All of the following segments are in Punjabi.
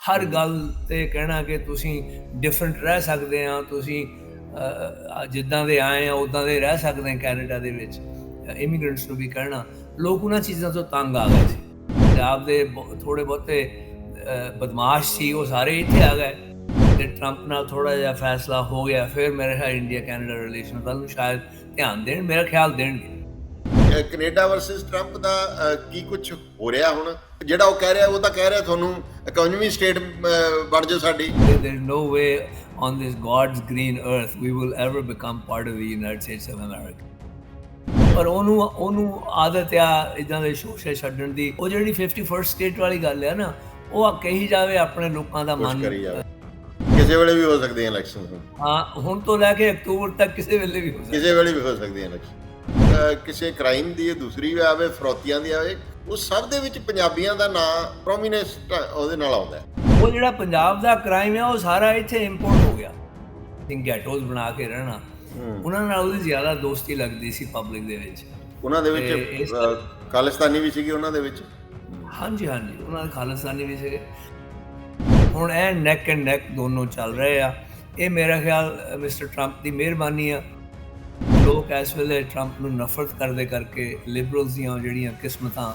ਹਰ ਗੱਲ ਤੇ ਕਹਿਣਾ ਕਿ ਤੁਸੀਂ ਡਿਫਰੈਂਟ ਰਹਿ ਸਕਦੇ ਆ ਤੁਸੀਂ ਜਿੱਦਾਂ ਦੇ ਆਏ ਆ ਉਦਾਂ ਦੇ ਰਹਿ ਸਕਦੇ ਆ ਕੈਨੇਡਾ ਦੇ ਵਿੱਚ। ਇਮੀਗ੍ਰੈਂਟਸ ਨੂੰ ਵੀ ਕਹਿਣਾ। ਲੋਕ ਉਹਨਾਂ ਚੀਜ਼ਾਂ ਤੋਂ ਤੰਗ ਆ ਗਏ ਸੀ। ਪੰਜਾਬ ਦੇ ਥੋੜੇ ਬਹੁਤੇ ਬਦਮਾਸ਼ ਸੀ ਉਹ ਸਾਰੇ ਇੱਥੇ ਆ ਗਏ। ਤੇ ਟਰੰਪ ਨਾਲ ਥੋੜਾ ਜਿਹਾ ਫੈਸਲਾ ਹੋ ਗਿਆ ਫਿਰ ਮੇਰੇ ਖਿਆਲ ਇੰਡੀਆ ਕੈਨੇਡਾ ਰਿਲੇਸ਼ਨ ਵੱਲ ਨੂੰ ਸ਼ਾਇਦ ਧਿਆਨ ਦੇਣ ਮੇਰਾ ਖਿਆਲ ਦੇਣਗੇ। ਕੈਨੇਡਾ ਵਰਸਸ ਟਰੰਪ ਦਾ ਅਹ, ਕੀ ਕੁਝ ਹੋ ਰਿਹਾ ਹੁਣ? ਜਿਹੜਾ ਉਹ ਕਹਿ ਰਿਹਾ ਉਹ ਤਾਂ ਕਹਿ ਰਿਹਾ ਤੁਹਾਨੂੰ 51ਵੀਂ ਸਟੇਟ ਬਣ ਜਾਓ ਸਾਡੀ। There is no way on this God's green earth we will ever become part of the United States of America. ਪਰ ਉਹਨੂੰ ਉਹਨੂੰ ਆਦਤ ਆ ਇਦਾਂ ਦੇ ਸ਼ੋਸ਼ੇ ਛੱਡਣ ਦੀ। ਉਹ ਜਿਹੜੀ 51st ਸਟੇਟ ਵਾਲੀ ਗੱਲ ਆ ਨਾ ਉਹ ਆ ਕਹੀ ਜਾਵੇ ਆਪਣੇ ਲੋਕਾਂ ਦਾ ਮਨ। ਕਿਸੇ ਵੇਲੇ ਵੀ ਹੋ ਸਕਦੀਆਂ ਇਲੈਕਸ਼ਨ ਹਾਂ ਹੁਣ ਤੋਂ ਲੈ ਕੇ ਅਕਤੂਬਰ ਤੱਕ ਕਿਸੇ ਵੇਲੇ ਵੀ ਹੋ ਸਕਦਾ ਕਿਸੇ ਵੇਲੇ ਵੀ ਹੋ ਸਕਦੀਆਂ ਇਲੈਕਸ਼ਨ ਕਿਸੇ ਕ੍ਰਾਈਮ ਦੀ ਦੂਸਰੀ ਵੀ ਆਵੇ ਫਰੋਤੀਆਂ ਦੀ ਆਵੇ ਉਹ ਸਭ ਦੇ ਵਿੱਚ ਪੰਜਾਬੀਆਂ ਦਾ ਨਾਂ ਪ੍ਰੋਮੀਨੈਂਟ ਉਹਦੇ ਨਾਲ ਆਉਂਦਾ ਹੈ। ਉਹ ਜਿਹੜਾ ਪੰਜਾਬ ਦਾ ਕ੍ਰਾਈਮ ਹੈ ਉਹ ਸਾਰਾ ਇੱਥੇ ਇੰਪੋਰਟ ਹੋ ਗਿਆ। ਸਿੰਘ ਗੈਟੋਜ਼ ਬਣਾ ਕੇ ਰਹਿਣਾ। ਉਹਨਾਂ ਨਾਲ ਉਹਦੀ ਜ਼ਿਆਦਾ ਦੋਸਤੀ ਲੱਗਦੀ ਸੀ ਪਬਲਿਕ ਦੇ ਵਿੱਚ। ਉਹਨਾਂ ਦੇ ਵਿੱਚ ਖਾਲਿਸਤਾਨੀ ਵੀ ਸੀਗੀ ਉਹਨਾਂ ਦੇ ਵਿੱਚ? ਹਾਂਜੀ ਹਾਂਜੀ ਉਹਨਾਂ ਦੇ ਖਾਲਿਸਤਾਨੀ ਵੀ ਸੀਗੇ। ਹੁਣ ਇਹ ਨੈਕ ਐਂਡ ਨੈਕ ਦੋਨੋਂ ਚੱਲ ਰਹੇ ਆ। ਇਹ ਮੇਰਾ ਖਿਆਲ ਮਿਸਟਰ ਟਰੰਪ ਦੀ ਮਿਹਰਬਾਨੀ ਆ। ਲੋਕ ਇਸ ਵੇਲੇ ਟਰੰਪ ਨੂੰ ਨਫ਼ਰਤ ਕਰਦੇ ਕਰਕੇ ਲਿਬਰਲਸ ਦੀਆਂ ਜਿਹੜੀਆਂ ਕਿਸਮਤਾਂ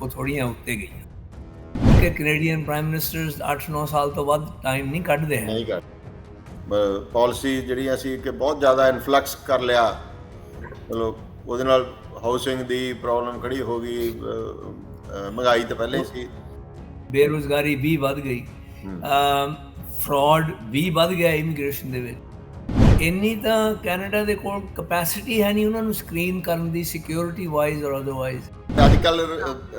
ਉਹ ਥੋੜੀਆਂ ਉੱਤੇ ਗਈਆਂ। ਕਿ ਕੈਨੇਡੀਅਨ ਪ੍ਰਾਈਮ ਮਿਨਿਸਟਰਸ 8-9 ਸਾਲ ਤੋਂ ਵੱਧ ਟਾਈਮ ਨਹੀਂ ਕੱਢਦੇ ਹੈ ਨਹੀਂ ਕਰ ਪਾਲਿਸੀ ਜਿਹੜੀਆਂ ਸੀ ਕਿ ਬਹੁਤ ਜ਼ਿਆਦਾ ਇਨਫਲਕਸ ਕਰ ਲਿਆ। ਚਲੋ ਉਹਦੇ ਨਾਲ ਹਾਊਸਿੰਗ ਦੀ ਪ੍ਰੋਬਲਮ ਖੜੀ ਹੋ ਗਈ ਮਹਿੰਗਾਈ ਤਾਂ ਪਹਿਲੇ ਸੀ। ਬੇਰੁਜ਼ਗਾਰੀ ਵੀ ਵੱਧ ਗਈ। ਫਰਾਡ ਵੀ ਵੱਧ ਗਿਆ ਇਮੀਗ੍ਰੇਸ਼ਨ ਦੇ ਵਿੱਚ। ਇੰਨੀ ਤਾਂ ਕੈਨੇਡਾ ਦੇ ਕੋਲ ਕਪੈਸਿਟੀ ਹੈ ਨਹੀਂ ਉਹਨਾਂ ਨੂੰ ਸਕਰੀਨ ਕਰਨ ਦੀ ਸਿਕਿਉਰਿਟੀ ਵਾਈਜ਼ ਔਰ ਅਦਰਵਾਈਜ਼ ਅੱਜ ਕੱਲ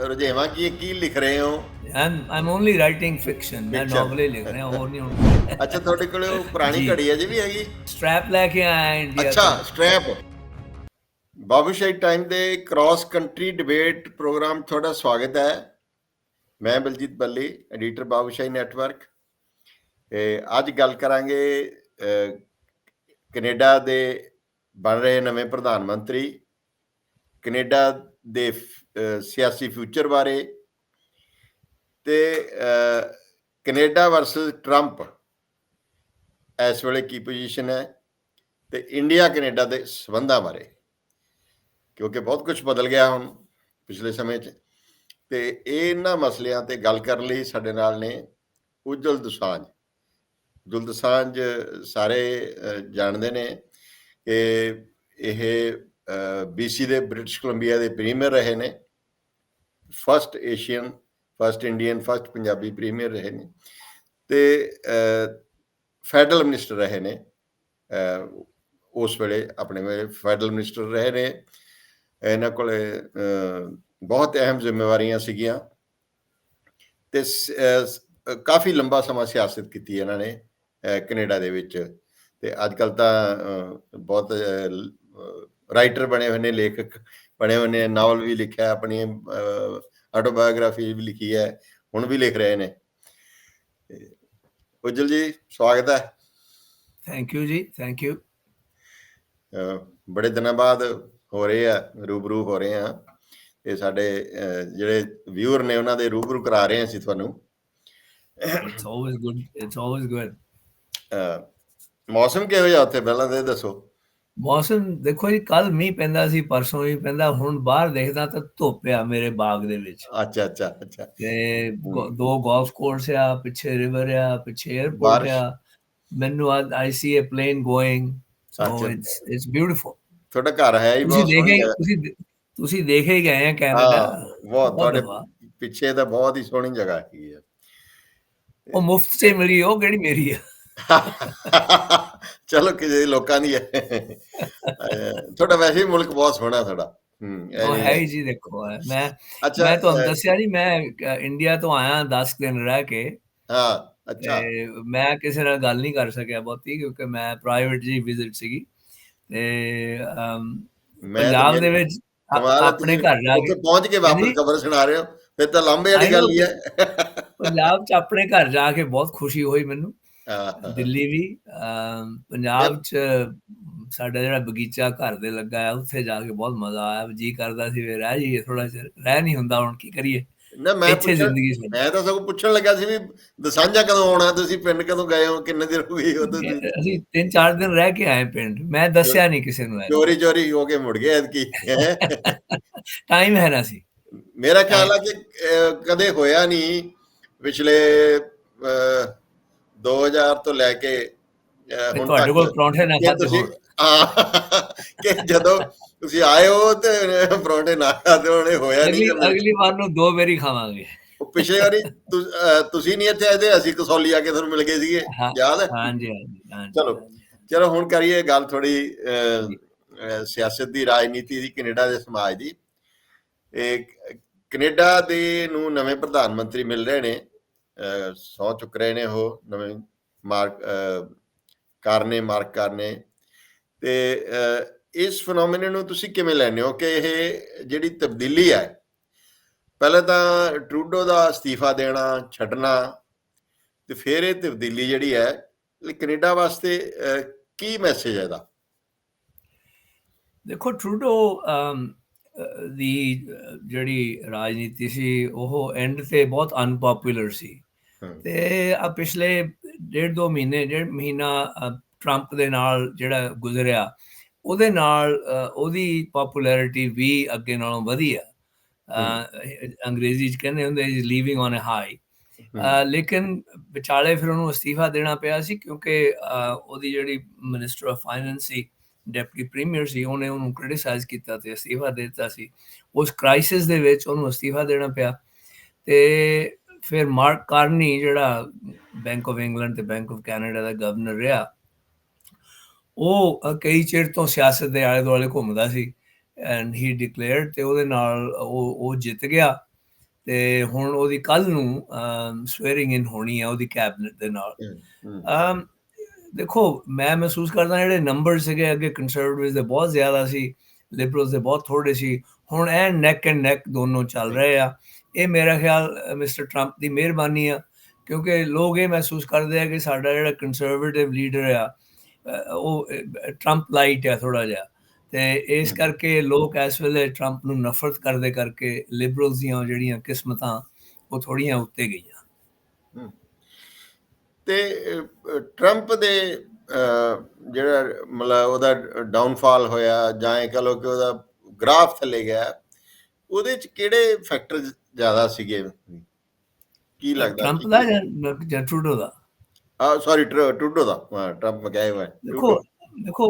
ਰੁਝੇਵਾਂ ਕੀ ਕੀ ਲਿਖ ਰਹੇ ਹੋ? ਆਮ ਆਮ ਓਨਲੀ ਰਾਈਟਿੰਗ ਫਿਕਸ਼ਨ ਮੈਂ. ਨੋਵਲ ਹੀ ਲਿਖ ਰਿਹਾ ਹੋਰ ਨਹੀਂ ਹੁਣ ਅੱਛਾ ਤੁਹਾਡੇ ਕੋਲੇ ਉਹ ਪੁਰਾਣੀ ਜੀ। ਘੜੀ ਅਜੇ ਵੀ ਹੈਗੀ? ਸਟ੍ਰੈਪ ਲੈ ਕੇ ਆਇਆ ਇੰਡੀਆ ਅੱਛਾ ਸਟ੍ਰੈਪ ਬਾਬੂਸ਼ਾਹੀ ਟਾਈਮ ਦੇ ਕ੍ਰਾਸ ਕੰਟਰੀ ਡਿਬੇਟ ਪ੍ਰੋਗਰਾਮ ਤੁਹਾਡਾ ਸਵਾਗਤ ਹੈ। ਮੈਂ ਬਲਜੀਤ ਬੱਲੀ ਐਡੀਟਰ ਬਾਬੂਸ਼ਾਹੀ ਨੈਟਵਰਕ ਅੱਜ ਗੱਲ ਕਰਾਂਗੇ ਕੈਨੇਡਾ ਦੇ ਬਣ ਰਹੇ ਨਵੇਂ ਪ੍ਰਧਾਨ ਮੰਤਰੀ ਕੈਨੇਡਾ ਦੇ ਸਿਆਸੀ ਫਿਊਚਰ ਬਾਰੇ ਤੇ ਅਹ, ਕੈਨੇਡਾ ਵਰਸਸ ਟਰੰਪ ਇਸ ਵੇਲੇ ਕੀ ਪੋਜੀਸ਼ਨ ਹੈ ਤੇ ਇੰਡੀਆ ਕੈਨੇਡਾ ਦੇ ਸਬੰਧਾਂ ਬਾਰੇ ਕਿਉਂਕਿ ਬਹੁਤ ਕੁਝ ਬਦਲ ਗਿਆ ਹੁਣ ਪਿਛਲੇ ਸਮੇਂ 'ਚ ਤੇ ਇਹਨਾਂ ਮਸਲਿਆਂ ਤੇ ਗੱਲ ਕਰਨ ਲਈ ਸਾਡੇ ਨਾਲ ਨੇ ਉਜਲ ਦੁਸਾਂਝ। ਉਜਲ ਸਾਰੇ ਜਾਣਦੇ ਨੇ ਕਿ ਇਹ ਬੀਸੀ ਦੇ ਬ੍ਰਿਟਿਸ਼ ਕੋਲੰਬੀਆ ਦੇ ਪ੍ਰੀਮੀਅਰ ਰਹੇ ਨੇ। First Asian first Indian first Punjabi premier ਰਹੇ ਨੇ। ਤੇ ਫੈਡਰਲ ਮਿਨਿਸਟਰ ਰਹੇ ਨੇ। ਉਸ ਵੇਲੇ, ਆਪਣੇ ਵੇਲੇ ਫੈਡਰਲ ਮਿਨਿਸਟਰ ਰਹੇ ਨੇ। ਇਹਨਾਂ ਕੋਲੇ ਬਹੁਤ ਅਹਿਮ ਜ਼ਿੰਮੇਵਾਰੀਆਂ ਸੀਗੀਆਂ। ਤੇ ਕਾਫੀ ਲੰਬਾ ਸਮਾਂ ਸਿਆਸਤ ਕੀਤੀ ਇਹਨਾਂ ਨੇ। ਕੈਨੇਡਾ ਦੇ ਵਿੱਚ। ਤੇ ਅੱਜ ਕੱਲ ਤਾਂ ਬਹੁਤ ਰਾਈਟਰ ਬਣੇ ਹੋਏ ਨੇ ਲੇਖਕ ਬਣੇ ਹੋਏ ਨੇ ਨਾਵਲ ਵੀ ਲਿਖਿਆ ਆਪਣੀ ਆਟੋਬਾਇਓਗ੍ਰਾਫੀ ਵੀ ਲਿਖੀ ਹੈ ਹੁਣ ਵੀ ਲਿਖ ਰਹੇ ਨੇ। ਉਜਲ ਜੀ ਸਵਾਗਤ ਹੈ। Thank you ji thank you ਬੜੇ ਦਿਨਾਂ ਬਾਅਦ ਹੋ ਰਹੇ ਆ ਰੂਬਰੂ ਹੋ ਰਹੇ ਆ ਤੇ ਸਾਡੇ ਜਿਹੜੇ ਵਿਊਅਰ ਨੇ ਉਹਨਾਂ ਦੇ ਰੂਬਰੂ ਕਰਾ ਰਹੇ ਆ ਅਸੀਂ ਤੁਹਾਨੂੰ। It's always good it's always good ਮੌਸਮ ਕਿਹੋ ਜਿਹਾ ਉੱਥੇ? ਪਹਿਲਾਂ ਤੇ ਦੱਸੋ। ਮੌਸਮ ਦੇਖੋ ਜੀ ਕੱਲ ਮੀਂਹ ਪੈਂਦਾ ਸੀ ਪਰਸੋਂ ਵੀ ਪੈਂਦਾ ਹੁਣ ਬਾਹਰ ਦੇਖਦਾ ਤਾਂ ਧੁੱਪ ਆ ਮੇਰੇ ਬਾਗ ਦੇ ਵਿੱਚ। ਅੱਛਾ ਅੱਛਾ ਅੱਛਾ। ਤੇ ਦੋ ਗੋਲਫ ਕੋਰਸ ਆ ਪਿੱਛੇ ਰਿਵਰ ਆ ਪਿੱਛੇ 에어ਪੋਰਟ। ਆ। ਮੈਨੂੰ I see a plane going so. It's it's beautiful ਤੁਹਾਡਾ ਘਰ ਹੈ ਹੀ ਬਹੁਤ ਸੋਹਣੀ। ਤੁਸੀਂ ਤੁਸੀਂ ਦੇਖੇ ਗਏ ਆ ਕੈਨੇਡਾ ਬਹੁਤ ਤੁਹਾਡੇ। ਪਿੱਛੇ ਤਾਂ ਬਹੁਤ ਹੀ ਸੋਹਣੀ ਜਗ੍ਹਾ ਹੈਗੀ ਹੈ ਉਹ ਮੁਫਤ ਚ ਮਿਲੀ ਉਹ ਕਿਹੜੀ ਮੇਰੀ ਆ? ਚਲੋ ਕਿਸੇ ਲੋਕਾਂ ਦੀ ਹੈ। ਤੁਹਾਡਾ ਵੈਸੇ ਹੀ ਮੁਲਕ ਬਹੁਤ ਸੋਹਣਾ ਇਹ ਉਹ ਨਹੀਂ ਹੈ ਜੀ ਦੇਖੋ। ਮੈਂ ਮੈਂ ਤੁਹਾਨੂੰ ਦੱਸਿਆ ਜੀ ਮੈਂ ਇੰਡੀਆ ਤੋਂ ਆਇਆ 10 ਦਿਨ ਰਹਿ ਕੇ। ਹਾਂ ਅੱਛਾ। ਮੈਂ ਕਿਸੇ ਨਾਲ ਗੱਲ ਨਹੀਂ ਕਰ ਸਕਿਆ ਬਹੁਤੀ ਕਿਉਂਕਿ ਮੈਂ ਪ੍ਰਾਈਵੇਟ ਜੀ ਵਿਜ਼ਿਟ ਸੀਗੀ। ਤੇ ਪੰਜਾਬ ਦੇ ਵਿੱਚ ਆਪਣੇ ਘਰ ਜਾ ਕੇ ਪਹੁੰਚ ਕੇ ਵਾਪਸ। ਖਬਰ ਸੁਣਾ ਰਹੇ ਹੋ। ਫਿਰ ਤਾਂ ਲੰਬੇ ਵਾਲੀ ਗੱਲ ਹੀ ਹੈ। ਪੰਜਾਬ ਚ ਆਪਣੇ ਘਰ ਜਾ ਕੇ ਬਹੁਤ ਖੁਸ਼ੀ ਹੋਈ ਮੈਨੂੰ। ਦਿੱਲੀ ਵੀ ਪੰਜਾਬ ਚ ਸਾਡਾ ਜਿਹੜਾ ਬਗੀਚਾ ਘਰ ਦੇ ਲੱਗਾ ਹੈ ਉੱਥੇ ਜਾ ਕੇ ਬਹੁਤ ਮਜ਼ਾ ਆਇਆ ਜੀ ਕਰਦਾ ਸੀ ਵੀ ਰਹਿ ਜਾਈਏ ਥੋੜਾ ਚਿਰ ਰਹਿ ਨਹੀਂ ਹੁੰਦਾ ਹੁਣ ਕੀ ਕਰੀਏ? ਨਾ ਮੈਂ ਸੀ ਮੈਂ ਤਾਂ ਸਗੋਂ ਪੁੱਛਣ ਲੱਗਾ ਸੀ ਵੀ ਦਸਾਂਝਾ ਕਦੋਂ ਆਉਣਾ ਤੁਸੀਂ ਪਿੰਡ ਕਦੋਂ ਗਏ ਹੋ ਕਿੰਨੇ ਦਿਨ ਹੋ ਗਏ ਤੁਸੀਂ? ਅਸੀਂ ਤਿੰਨ ਚਾਰ ਦਿਨ ਰਹਿ ਕੇ ਆਏ ਪਿੰਡ ਮੈਂ ਦੱਸਿਆ ਨਹੀਂ ਕਿਸੇ ਨੂੰ ਚੋਰੀ ਚੋਰੀ ਹੋ ਕੇ ਮੁੜ ਗਏ ਐਤਕੀ ਟਾਈਮ ਹੈ ਨਾ ਸੀ। ਮੇਰਾ ਖਿਆਲ ਆ ਕਿ ਕਦੇ ਹੋਇਆ ਨਹੀਂ ਪਿਛਲੇ 2000 ਤੋਂ ਲੈ ਕੇ ਹੁਣ ਤੁਹਾਡੇ ਕੋਲ ਪਰੌਂਠੇ ਨਾ ਖਾਦੇ ਕਿ ਜਦੋਂ ਤੁਸੀਂ ਆਏ ਹੋ ਤੇ ਪਰੌਂਠੇ ਨਾ ਖਾਦੇ ਹੋਣੇ ਹੋਇਆ ਨਹੀਂ ਅਗਲੀ ਵਾਰ ਨੂੰ ਦੋ ਵਾਰੀ ਖਾਵਾਂਗੇ। ਉਹ ਪਿਛਲੇ ਵਾਰੀ ਤੁਸੀਂ ਨਹੀਂ ਇੱਥੇ ਆਏ ਤੇ ਅਸੀਂ ਕਸੌਲੀ ਆ ਕੇ ਤੁਹਾਨੂੰ ਮਿਲ ਗਏ ਸੀਗੇ ਯਾਦ ਹੈ? ਹਾਂਜੀ ਹਾਂਜੀ ਚਲੋ। ਚਲੋ ਹੁਣ ਕਰੀਏ ਗੱਲ ਥੋੜੀ ਸਿਆਸਤ ਦੀ ਰਾਜਨੀਤੀ ਦੀ ਕੈਨੇਡਾ ਦੇ ਸਮਾਜ ਦੀ। ਇਹ ਕੈਨੇਡਾ ਦੇ ਨੂੰ ਨਵੇਂ ਪ੍ਰਧਾਨ ਮੰਤਰੀ ਮਿਲ ਰਹੇ ਨੇ। ਸੌ ਚੁੱਕ ਰਹੇ ਨੇ ਉਹ ਨਵੇਂ ਮਾਰਕ ਕਰਨੇ ਮਾਰਕ ਕਰਨੇ ਤੇ ਇਸ ਫੀਨੋਮੀਨਨ ਨੂੰ ਤੁਸੀਂ ਕਿਵੇਂ ਲੈਂਦੇ ਹੋ ਕਿ ਇਹ ਜਿਹੜੀ ਤਬਦੀਲੀ ਹੈ, ਪਹਿਲਾਂ ਤਾਂ ਟਰੂਡੋ ਦਾ ਅਸਤੀਫਾ ਦੇਣਾ, ਛੱਡਣਾ ਤੇ ਫਿਰ ਇਹ ਤਬਦੀਲੀ ਜਿਹੜੀ ਹੈ, ਇਹ ਕੈਨੇਡਾ ਵਾਸਤੇ ਕੀ ਮੈਸੇਜ ਹੈ ਇਹਦਾ? ਦੇਖੋ ਟਰੂਡੋ ਦੀ ਜਿਹੜੀ ਰਾਜਨੀਤੀ ਸੀ, ਉਹ ਐਂਡ ਤੇ ਬਹੁਤ ਅਨਪਪੂਲਰ ਸੀ। ਤੇ ਆ ਪਿਛਲੇ ਡੇਢ ਦੋ ਮਹੀਨੇ ਡੇਢ ਮਹੀਨਾ ਅ, ਟਰੰਪ ਦੇ ਨਾਲ ਜਿਹੜਾ ਗੁਜ਼ਰਿਆ ਉਹਦੇ ਨਾਲ ਉਹਦੀ ਪਪੂਲੈਰਿਟੀ ਵੀ ਅੱਗੇ ਨਾਲੋਂ ਵਧੀ ਆ। ਅੰਗਰੇਜ਼ੀ ਚ ਕਹਿੰਦੇ ਹੁੰਦੇ is living on a high ਲੇਕਿਨ ਵਿਚਾਲੇ ਫਿਰ ਉਹਨੂੰ ਅਸਤੀਫਾ ਦੇਣਾ ਪਿਆ ਸੀ ਕਿਉਂਕਿ ਉਹਦੀ ਜਿਹੜੀ ਮਿਨਿਸਟਰ ਆਫ ਫਾਈਨੈਂਸ ਸੀ ਡਿਪਟੀ ਪ੍ਰੀਮੀਅਰ ਸੀ ਉਹਨੇ ਉਹਨੂੰ ਕ੍ਰਿਟਿਸਾਈਜ਼ ਕੀਤਾ ਤੇ ਅਸਤੀਫਾ ਦੇ ਦਿੱਤਾ ਸੀ। ਉਸ ਕ੍ਰਾਈਸਿਸ ਦੇ ਵਿੱਚ ਉਹਨੂੰ ਅਸਤੀਫਾ ਦੇਣਾ ਪਿਆ। ਤੇ ਫਿਰ ਮਾਰਕ ਕਾਰਨੀ ਜਿਹੜਾ ਬੈਂਕ ਆਫ ਇੰਗਲੈਂਡ ਤੇ ਬੈਂਕ ਆਫ ਕੈਨੇਡਾ ਦਾ ਗਵਰਨਰ ਰਿਹਾ ਉਹ ਕਈ ਚਿਰ ਤੋਂ ਸਿਆਸਤ ਦੇ ਆਲੇ ਦੁਆਲੇ ਘੁੰਮਦਾ ਸੀ ਐਂਡ ਹੀ ਡਿਕਲੇਅਰਡ ਤੇ ਉਹਦੇ ਨਾਲ ਉਹ ਉਹ ਜਿੱਤ ਗਿਆ ਤੇ ਹੁਣ ਉਹਦੀ ਕੱਲ ਨੂੰ ਸਵੇਰਿੰਗ ਇਨ ਹੋਣੀ ਹੈ ਉਹਦੀ ਕੈਬਨਿਟ ਦੇ ਨਾਲ। ਦੇਖੋ ਮੈਂ ਮਹਿਸੂਸ ਕਰਦਾ ਜਿਹੜੇ ਨੰਬਰ ਸੀਗੇ ਅੱਗੇ ਕੰਜ਼ਰਵੇਟਿਵਸ ਦੇ ਬਹੁਤ ਜ਼ਿਆਦਾ ਸੀ ਲਿਬਰਲਸ ਦੇ ਬਹੁਤ ਥੋੜੇ ਸੀ ਹੁਣ ਇਹ ਨੈਕ ਐਂਡ ਨੈਕ ਦੋਨੋਂ ਚੱਲ ਰਹੇ ਆ। ਇਹ ਮੇਰਾ ਖਿਆਲ ਮਿਸਟਰ ਟਰੰਪ ਦੀ ਮਿਹਰਬਾਨੀ ਆ ਕਿਉਂਕਿ ਲੋਕ ਇਹ ਮਹਿਸੂਸ ਕਰਦੇ ਆ ਕਿ ਸਾਡਾ ਜਿਹੜਾ ਕੰਜ਼ਰਵੇਟਿਵ ਲੀਡਰ ਆ ਉਹ ਟਰੰਪ ਲਾਈਟ ਆ ਥੋੜਾ ਜਿਹਾ ਤੇ ਇਸ। ਕਰਕੇ ਲੋਕ ਇਸ ਵੇਲੇ ਟਰੰਪ ਨੂੰ ਨਫ਼ਰਤ ਕਰਦੇ ਕਰਕੇ ਲਿਬਰਲਸ ਦੀਆਂ ਜਿਹੜੀਆਂ ਕਿਸਮਤਾਂ ਉਹ ਥੋੜੀਆਂ ਉੱਤੇ ਗਈਆਂ। ਤੇ ਟਰੰਪ ਦੇ ਜਿਹੜਾ ਮਤਲਬ ਉਹਦਾ ਡਾਊਨਫਾਲ ਹੋਇਆ ਜਾਂ ਇਹ ਕਹ ਕਿ ਉਹਦਾ ਗ੍ਰਾਫ ਥੱਲੇ ਗਿਆ ਉਹਦੇ ਚ ਕਿਹੜੇ ਫੈਕਟਰ ਜ਼ਿਆਦਾ ਸੀਗੇ ਕੀ ਲੱਗਦਾ ਟਰੰਪ ਦਾ ਜਾਂ ਟਰੂਡੋ ਦਾ? ਆ ਸੌਰੀ ਟਰੂਡੋ ਦਾ। ਟਰੰਪ ਮੈਂ ਕਿਹਾ ਹੋਇਆ ਦੇਖੋ ਦੇਖੋ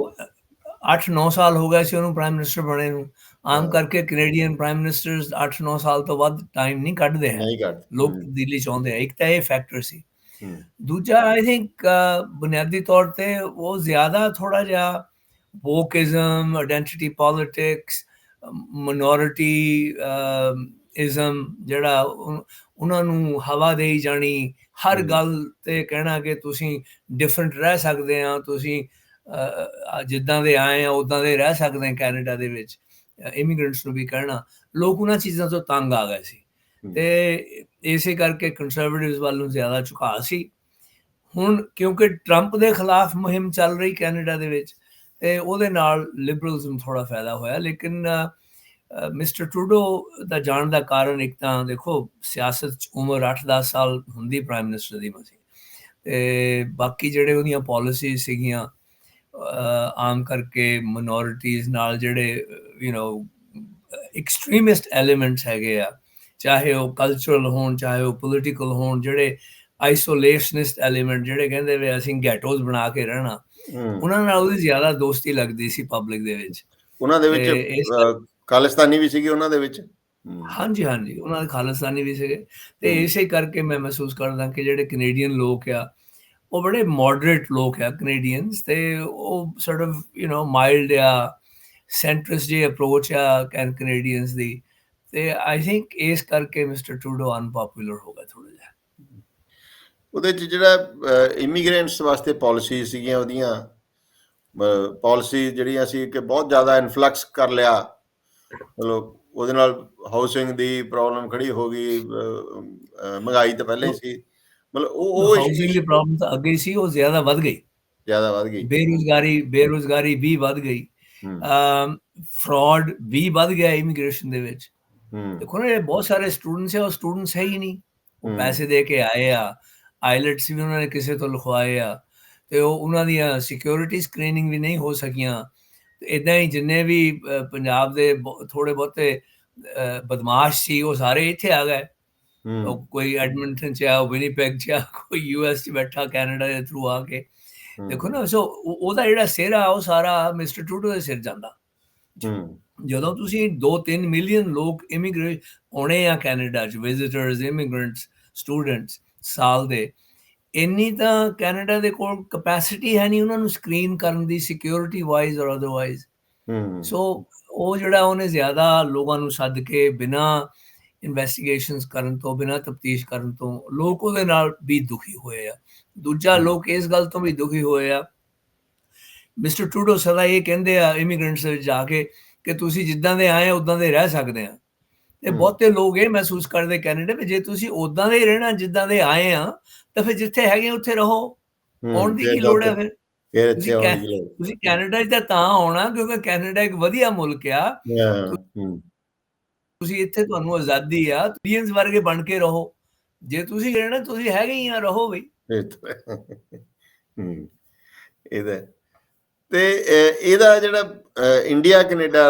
8-9 ਸਾਲ ਹੋ ਗਏ ਸੀ ਉਹਨੂੰ ਪ੍ਰਾਈਮ ਮਿਨਿਸਟਰ ਬਣੇ ਨੂੰ। ਆਮ। ਕਰਕੇ ਕੈਨੇਡੀਅਨ ਪ੍ਰਾਈਮ ਮਿਨਿਸਟਰਸ 8-9 ਸਾਲ ਤੋਂ ਵੱਧ ਟਾਈਮ ਨਹੀਂ ਕੱਢਦੇ ਹੈ। ਨਹੀਂ ਕੱਢ ਲੋਕ ਤਬਦੀਲੀ ਚਾਹੁੰਦੇ ਆ। ਇੱਕ ਤਾਂ ਇਹ ਫੈਕਟਰ ਸੀ। ਦੂਜਾ ਆਈ ਥਿੰਕ ਬੁਨਿਆਦੀ ਤੌਰ ਤੇ ਉਹ ਜ਼ਿਆਦਾ ਥੋੜਾ ਜਿਹਾ wokeism identity politics minority ism ਜਿਹੜਾ ਉਹ- ਉਹਨਾਂ ਨੂੰ ਹਵਾ ਦੇਈ ਜਾਣੀ। ਹਰ। ਗੱਲ ਤੇ ਕਹਿਣਾ ਕਿ ਤੁਸੀਂ ਡਿਫਰੈਂਟ ਰਹਿ ਸਕਦੇ ਆ ਤੁਸੀਂ ਜਿੱਦਾਂ ਦੇ ਆਏ ਆ ਉਦਾਂ ਦੇ ਰਹਿ ਸਕਦੇ ਆ ਕੈਨੇਡਾ ਦੇ ਵਿੱਚ। ਇਮੀਗ੍ਰੈਂਟਸ ਨੂੰ ਵੀ ਕਹਿਣਾ। ਲੋਕ ਉਹਨਾਂ ਚੀਜ਼ਾਂ ਤੋਂ ਤੰਗ ਆ ਗਏ ਸੀ। ਤੇ ਇਸੇ ਕਰਕੇ ਕੰਜ਼ਰਵੇਟਿਵਸ ਵੱਲ ਨੂੰ ਜ਼ਿਆਦਾ ਝੁਕਾਅ ਸੀ। ਹੁਣ ਕਿਉਂਕਿ ਟਰੰਪ ਦੇ ਖਿਲਾਫ ਮੁਹਿੰਮ ਚੱਲ ਰਹੀ ਕੈਨੇਡਾ ਦੇ ਵਿੱਚ ਤੇ ਉਹਦੇ ਨਾਲ ਲਿਬਰਲਸ ਨੂੰ ਥੋੜਾ ਫਾਇਦਾ ਹੋਇਆ। ਲੇਕਿਨ ਮਿਸਟਰ ਟਰੂਡੋ ਦਾ ਜਾਣ ਦਾ ਕਾਰਨ ਇੱਕ ਤਾਂ ਦੇਖੋ ਸਿਆਸਤ 'ਚ ਉਮਰ 8-10 ਸਾਲ ਹੁੰਦੀ ਪ੍ਰਾਈਮ ਮਿਨਿਸਟਰ ਦੀ ਮਸੀ ਤੇ ਬਾਕੀ ਜਿਹੜੇ ਉਹਦੀਆਂ ਪਾਲਿਸੀਜ਼ ਸੀਗੀਆਂ ਆਮ ਕਰਕੇ ਮਿਨੋਰਿਟੀਜ਼ ਨਾਲ ਜਿਹੜੇ ਯੂ نو ਐਕਸਟ੍ਰੀਮਿਸਟ ਐਲੀਮੈਂਟਸ ਹੈਗੇ ਆ ਚਾਹੇ ਉਹ ਕਲਚਰਲ ਹੋਣ ਚਾਹੇ ਉਹ ਪੋਲੀਟੀਕਲ ਹੋਣ ਜਿਹੜੇ ਆਈਸੋਲੇਸ਼ਨਿਸਟ ਐਲੀਮੈਂਟ ਜਿਹੜੇ ਕਹਿੰਦੇ ਵੀ ਅਸੀਂ ਗੈਟੋਜ਼ ਬਣਾ ਕੇ ਰਹਿਣਾ। ਉਹਨਾਂ ਨਾਲ ਉਹਦੀ ਜ਼ਿਆਦਾ ਦੋਸਤੀ ਲੱਗਦੀ ਸੀ ਪਬਲਿਕ ਦੇ ਵਿੱਚ ਉਹਨਾਂ ਦੇ ਵਿੱਚ ਖਾਲਿਸਤਾਨੀ ਵੀ ਸੀਗੀ ਉਹਨਾਂ ਦੇ ਵਿੱਚ? ਹਾਂਜੀ ਹਾਂਜੀ ਉਹਨਾਂ ਦੇ ਖਾਲਿਸਤਾਨੀ ਵੀ ਸੀਗੇ। ਤੇ। ਇਸੇ ਕਰਕੇ ਮੈਂ ਮਹਿਸੂਸ ਕਰਦਾ ਕਿ ਜਿਹੜੇ ਕੈਨੇਡੀਅਨ ਲੋਕ ਆ ਉਹ ਬੜੇ ਮੋਡਰੇਟ ਲੋਕ ਆ ਕੈਨੇਡੀਅਨਸ ਤੇ ਉਹ ਸort of ਯੂ نو ਮਾਈਲਡ ਆ ਸੈਂਟਰਿਸਟ ਜੀ ਅਪਰੋਚ ਆ ਕੈਨ ਕੈਨੇਡੀਅਨਸ ਦੀ। ਤੇ ਆਈ ਥਿੰਕ ਇਸ ਕਰਕੇ ਮਿਸਟਰ ਟਰੂਡੋ ਅਨਪਪੂਲਰ ਹੋ ਗਿਆ ਥੋੜਾ ਜਿਹਾ। ਉਹਦੇ ਚ ਜਿਹੜਾ ਇਮੀਗ੍ਰੈਂਟਸ ਵਾਸਤੇ ਪਾਲਿਸੀ ਸੀਗੀਆਂ ਉਹਦੀਆਂ ਪਾਲਿਸੀ ਜਿਹੜੀਆਂ ਸੀ ਕਿ ਬਹੁਤ ਜ਼ਿਆਦਾ ਇਨਫਲਕਸ ਕਰ ਲਿਆ। ਮਤਲਬ ਉਹਦੇ ਨਾਲ ਹਾਊਸਿੰਗ ਦੀ ਪ੍ਰੋਬਲਮ ਖੜੀ ਹੋ ਗਈ ਮਹਿੰਗਾਈ ਤਾਂ ਪਹਿਲਾਂ ਹੀ ਸੀ। ਮਤਲਬ ਉਹ ਉਹ ਹਾਊਸਿੰਗ ਦੀ ਪ੍ਰੋਬਲਮ ਤਾਂ ਅੱਗੇ ਸੀ ਉਹ ਜ਼ਿਆਦਾ ਵੱਧ ਗਈ। ਜ਼ਿਆਦਾ ਵੱਧ ਗਈ। ਬੇਰੁਜ਼ਗਾਰੀ ਬੇਰੁਜ਼ਗਾਰੀ ਵੀ ਵੱਧ ਗਈ। ਫਰਾਡ ਵੀ ਵੱਧ ਗਿਆ ਇਮੀਗ੍ਰੇਸ਼ਨ ਦੇ ਵਿੱਚ। ਦੇਖੋ ਨਾ ਇਹ ਬਹੁਤ ਸਾਰੇ ਸਟੂਡੈਂਟਸ ਹੈ ਉਹ ਸਟੂਡੈਂਟਸ ਹੈ ਹੀ ਨਹੀਂ। ਉਹ। ਪੈਸੇ ਦੇ ਕੇ ਆਏ ਆ। ਆਈਲੈਟਸ ਵੀ ਉਹਨਾਂ ਨੇ ਕਿਸੇ ਤੋਂ ਲਿਖਵਾਏ ਆ। ਤੇ ਉਹ ਉਹਨਾਂ ਦੀਆਂ ਸਿਕਿਉਰਿਟੀ ਸਕਰੀਨਿੰਗ ਵੀ ਨਹੀਂ ਹੋ ਸਕੀਆਂ। ਇਦਾਂ ਹੀ ਜਿੰਨੇ ਵੀ ਪੰਜਾਬ ਦੇ ਥੋੜੇ ਬਹੁਤੇ ਬਦਮਾਸ਼ ਸੀ ਉਹ ਸਾਰੇ ਇੱਥੇ ਆ ਗਏ। ਉਹ ਕੋਈ ਐਡਮਿੰਟਨ ਚ ਆ ਵਿਨੀਪੈਗ ਚ ਆ ਕੋਈ ਯੂਐਸ ਚ ਬੈਠਾ ਕੈਨੇਡਾ ਦੇ ਥਰੂ ਆ ਕੇ। ਦੇਖੋ ਨਾ ਸੋ ਉਹ- ਉਹਦਾ ਜਿਹੜਾ ਸਿਰ ਆ ਉਹ ਸਾਰਾ ਮਿਸਟਰ ਟੂਟੋ ਦੇ ਸਿਰ ਜਾਂਦਾ। ਜਦੋਂ ਤੁਸੀਂ 2-3 ਮਿਲੀਅਨ ਲੋਕ ਇਮੀਗ੍ਰੇਟ ਆਉਣੇ ਆ ਕੈਨੇਡਾ ਚ ਵਿਜ਼ਿਟਰਸ ਇਮੀਗ੍ਰੈਂਟਸ ਸਟੂਡੈਂਟਸ ਸਾਲ ਦੇ ਇੰਨੀ ਤਾਂ ਕੈਨੇਡਾ ਦੇ ਕੋਲ ਕਪੈਸਿਟੀ ਹੈ ਨਹੀਂ ਉਹਨਾਂ ਨੂੰ ਸਕਰੀਨ ਕਰਨ ਦੀ ਸਿਕਿਉਰਿਟੀ ਵਾਈਜ਼ ਔਰ ਅਦਰਵਾਈਜ਼ ਹੂੰ। ਸੋ ਉਹ ਜਿਹੜਾ ਉਹਨੇ ਜ਼ਿਆਦਾ ਲੋਕਾਂ ਨੂੰ ਸੱਦ ਕੇ ਬਿਨਾ ਇਨਵੈਸਟੀਗੇਸ਼ਨਸ ਕਰਨ ਤੋਂ ਬਿਨਾ ਤਫਤੀਸ਼ ਕਰਨ ਤੋਂ ਲੋਕ ਉਹਦੇ ਨਾਲ ਵੀ ਦੁਖੀ ਹੋਏ ਆ। ਦੂਜਾ ਲੋਕ ਇਸ ਗੱਲ ਤੋਂ ਵੀ ਦੁਖੀ ਹੋਏ ਆ। ਮਿਸਟਰ ਟਰੂਡੋ ਸਦਾ ਇਹ ਕਹਿੰਦੇ ਆ ਇਮੀਗ੍ਰੈਂਟਸ ਵਿੱਚ ਜਾ ਕੇ ਕਿ ਤੁਸੀਂ ਜਿੱਦਾਂ ਦੇ ਆਏ ਉਦਾਂ ਦੇ ਰਹਿ ਸਕਦੇ ਆ। ਤੇ। ਬਹੁਤੇ ਲੋਕ ਇਹ ਮਹਿਸੂਸ ਕਰਦੇ ਕੈਨੇਡਾ ਵਿੱਚ ਜੇ ਤੁਸੀਂ ਉਦਾਂ ਦੇ ਹੀ ਰਹਿਣਾ ਜਿੱਦਾਂ ਦੇ ਆਏ ਆ ਤਾਂ ਫਿਰ ਜਿੱਥੇ ਹੈਗੇ ਉੱਥੇ ਰਹੋ। ਆਉਣ ਦੀ ਕੀ ਲੋੜ ਹੈ ਫਿਰ? ਫਿਰ ਤੁਸੀਂ ਇੱਥੇ ਆਉਣ ਕਹਿ- ਦੀ ਲੋੜ? ਤੁਸੀਂ ਕੈਨੇਡਾ 'ਚ ਤਾਂ ਆਉਣਾ ਕਿਉਂਕਿ ਕੈਨੇਡਾ ਇੱਕ ਵਧੀਆ ਮੁਲਕ ਆ। ਤੁਸੀਂ ਇੱਥੇ ਤੁਹਾਨੂੰ ਆਜ਼ਾਦੀ ਆ ਇੰਡੀਅਨਸ ਵਰਗੇ ਬਣ ਕੇ ਰਹੋ। ਜੇ ਤੁਸੀਂ ਰਹਿਣਾ ਤੁਸੀਂ ਹੈਗੇ ਹੀ ਆ ਰਹੋ ਬਈ। ਇਹ ਤਾਂ- ਹੂੰ। ਇਹਦਾ ਤੇ ਇਹਦਾ ਜਿਹੜਾ ਇੰਡੀਆ ਕੈਨੇਡਾ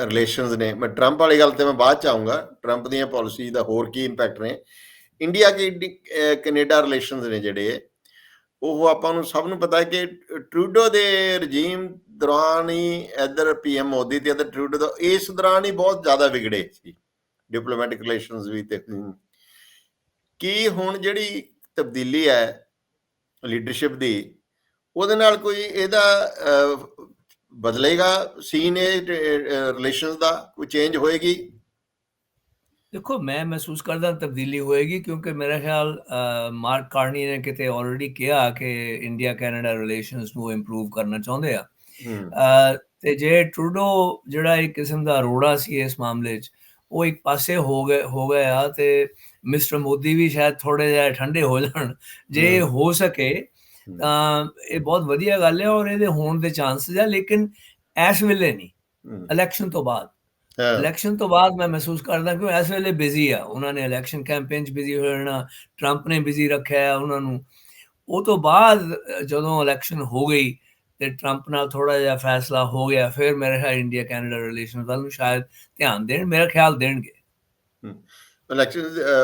ਰਿਲੇਸ਼ਨਸ ਨੇ, ਮੈਂ ਟਰੰਪ ਵਾਲੀ ਗੱਲ ਤੇ ਮੈਂ ਬਾਅਦ ਚ ਆਉਂਗਾ ਟਰੰਪ ਦੀਆਂ ਪਾਲਿਸੀ ਦਾ ਹੋਰ ਕੀ ਇੰਪੈਕਟ ਨੇ ਇੰਡੀਆ ਕੇ ਕੈਨੇਡਾ ਰਿਲੇਸ਼ਨਸ ਨੇ ਜਿਹੜੇ, ਉਹ ਆਪਾਂ ਨੂੰ ਸਭ ਨੂੰ ਪਤਾ ਹੈ ਕਿ ਟਰੂਡੋ ਦੇ ਰਜੀਮ ਦੌਰਾਨ ਹੀ ਇੱਧਰ ਪੀਐਮ ਮੋਦੀ ਤੇ ਇੱਧਰ ਟਰੂਡੋ ਦਾ, ਇਸ ਦੌਰਾਨ ਹੀ ਬਹੁਤ ਜ਼ਿਆਦਾ ਵਿਗੜੇ ਸੀ ਡਿਪਲੋਮੈਟਿਕ ਰਿਲੇਸ਼ਨਸ ਵੀ ਤੇ ਕੀ ਹੁਣ ਜਿਹੜੀ ਤਬਦੀਲੀ ਹੈ ਲੀਡਰਸ਼ਿਪ ਦੀ ਉਹਦੇ ਨਾਲ ਕੋਈ ਇਹਦਾ ਬਦਲੇਗਾ ਸੀਨ ਇਹ ਰਿਲੇਸ਼ਨਸ ਦਾ ਕੋਈ ਚੇਂਜ ਹੋਏਗੀ ਦੇਖੋ ਮੈਂ ਮਹਿਸੂਸ ਕਰਦਾ ਤਬਦੀਲੀ ਹੋਏਗੀ ਕਿਉਂਕਿ ਮੇਰਾ ਖਿਆਲ ਮਾਰਕ ਕਾਰਨੀ ਨੇ ਕਿਤੇ ਆਲਰੇਡੀ ਕਿਹਾ ਕਿ ਇੰਡੀਆ ਕੈਨੇਡਾ ਰਿਲੇਸ਼ਨਸ ਨੂੰ ਇੰਪਰੂਵ ਕਰਨਾ ਚਾਹੁੰਦੇ ਆ ਤੇ ਜੇ ਟਰੂਡੋ ਜਿਹੜਾ ਇੱਕ ਕਿਸਮ ਦਾ ਰੋੜਾ ਸੀ ਇਸ ਮਾਮਲੇ 'ਚ ਉਹ ਇੱਕ ਪਾਸੇ ਹੋ ਗਏ ਹੋ ਗਿਆ ਤੇ ਮਿਸਟਰ ਮੋਦੀ ਵੀ ਸ਼ਾਇਦ ਥੋੜੇ ਜਿਹਾ ਠੰਡੇ ਹੋ ਜਾਣ ਜੇ। ਹੋ ਸਕੇ। ਤਾਂ ਇਹ ਬਹੁਤ ਵਧੀਆ ਗੱਲ ਹੈ ਔਰ ਇਹਦੇ ਹੋਣ ਦੇ ਚਾਂਸਸ ਆ ਲੇਕਿਨ ਇਸ ਵੇਲੇ ਨਹੀਂ। ਇਲੈਕਸ਼ਨ ਤੋਂ ਬਾਅਦ। ਇਲੈਕਸ਼ਨ ਤੋਂ ਬਾਅਦ ਮੈਂ ਮਹਿਸੂਸ ਕਰਦਾ ਕਿ ਇਸ ਵੇਲੇ ਬਿਜ਼ੀ ਆ। ਉਹਨਾਂ ਨੇ ਇਲੈਕਸ਼ਨ ਕੈਂਪੇਨ 'ਚ ਬਿਜ਼ੀ ਹੋ ਟਰੰਪ ਨੇ ਬਿਜ਼ੀ ਰੱਖਿਆ ਉਹਨਾਂ ਨੂੰ। ਉਹ ਤੋਂ ਬਾਅਦ ਜਦੋਂ ਇਲੈਕਸ਼ਨ ਹੋ ਗਈ ਤੇ ਟਰੰਪ ਨਾਲ ਥੋੜਾ ਜਿਹਾ ਫੈਸਲਾ ਹੋ ਗਿਆ ਫਿਰ ਮੇਰੇ ਖਿਆਲ ਇੰਡੀਆ ਕੈਨੇਡਾ ਰਿਲੇਸ਼ਨ ਵੱਲ ਨੂੰ ਸ਼ਾਇਦ ਧਿਆਨ ਦੇਣ ਮੇਰਾ ਖਿਆਲ ਦੇਣਗੇ। ਇਲੈਕਸ਼ਨ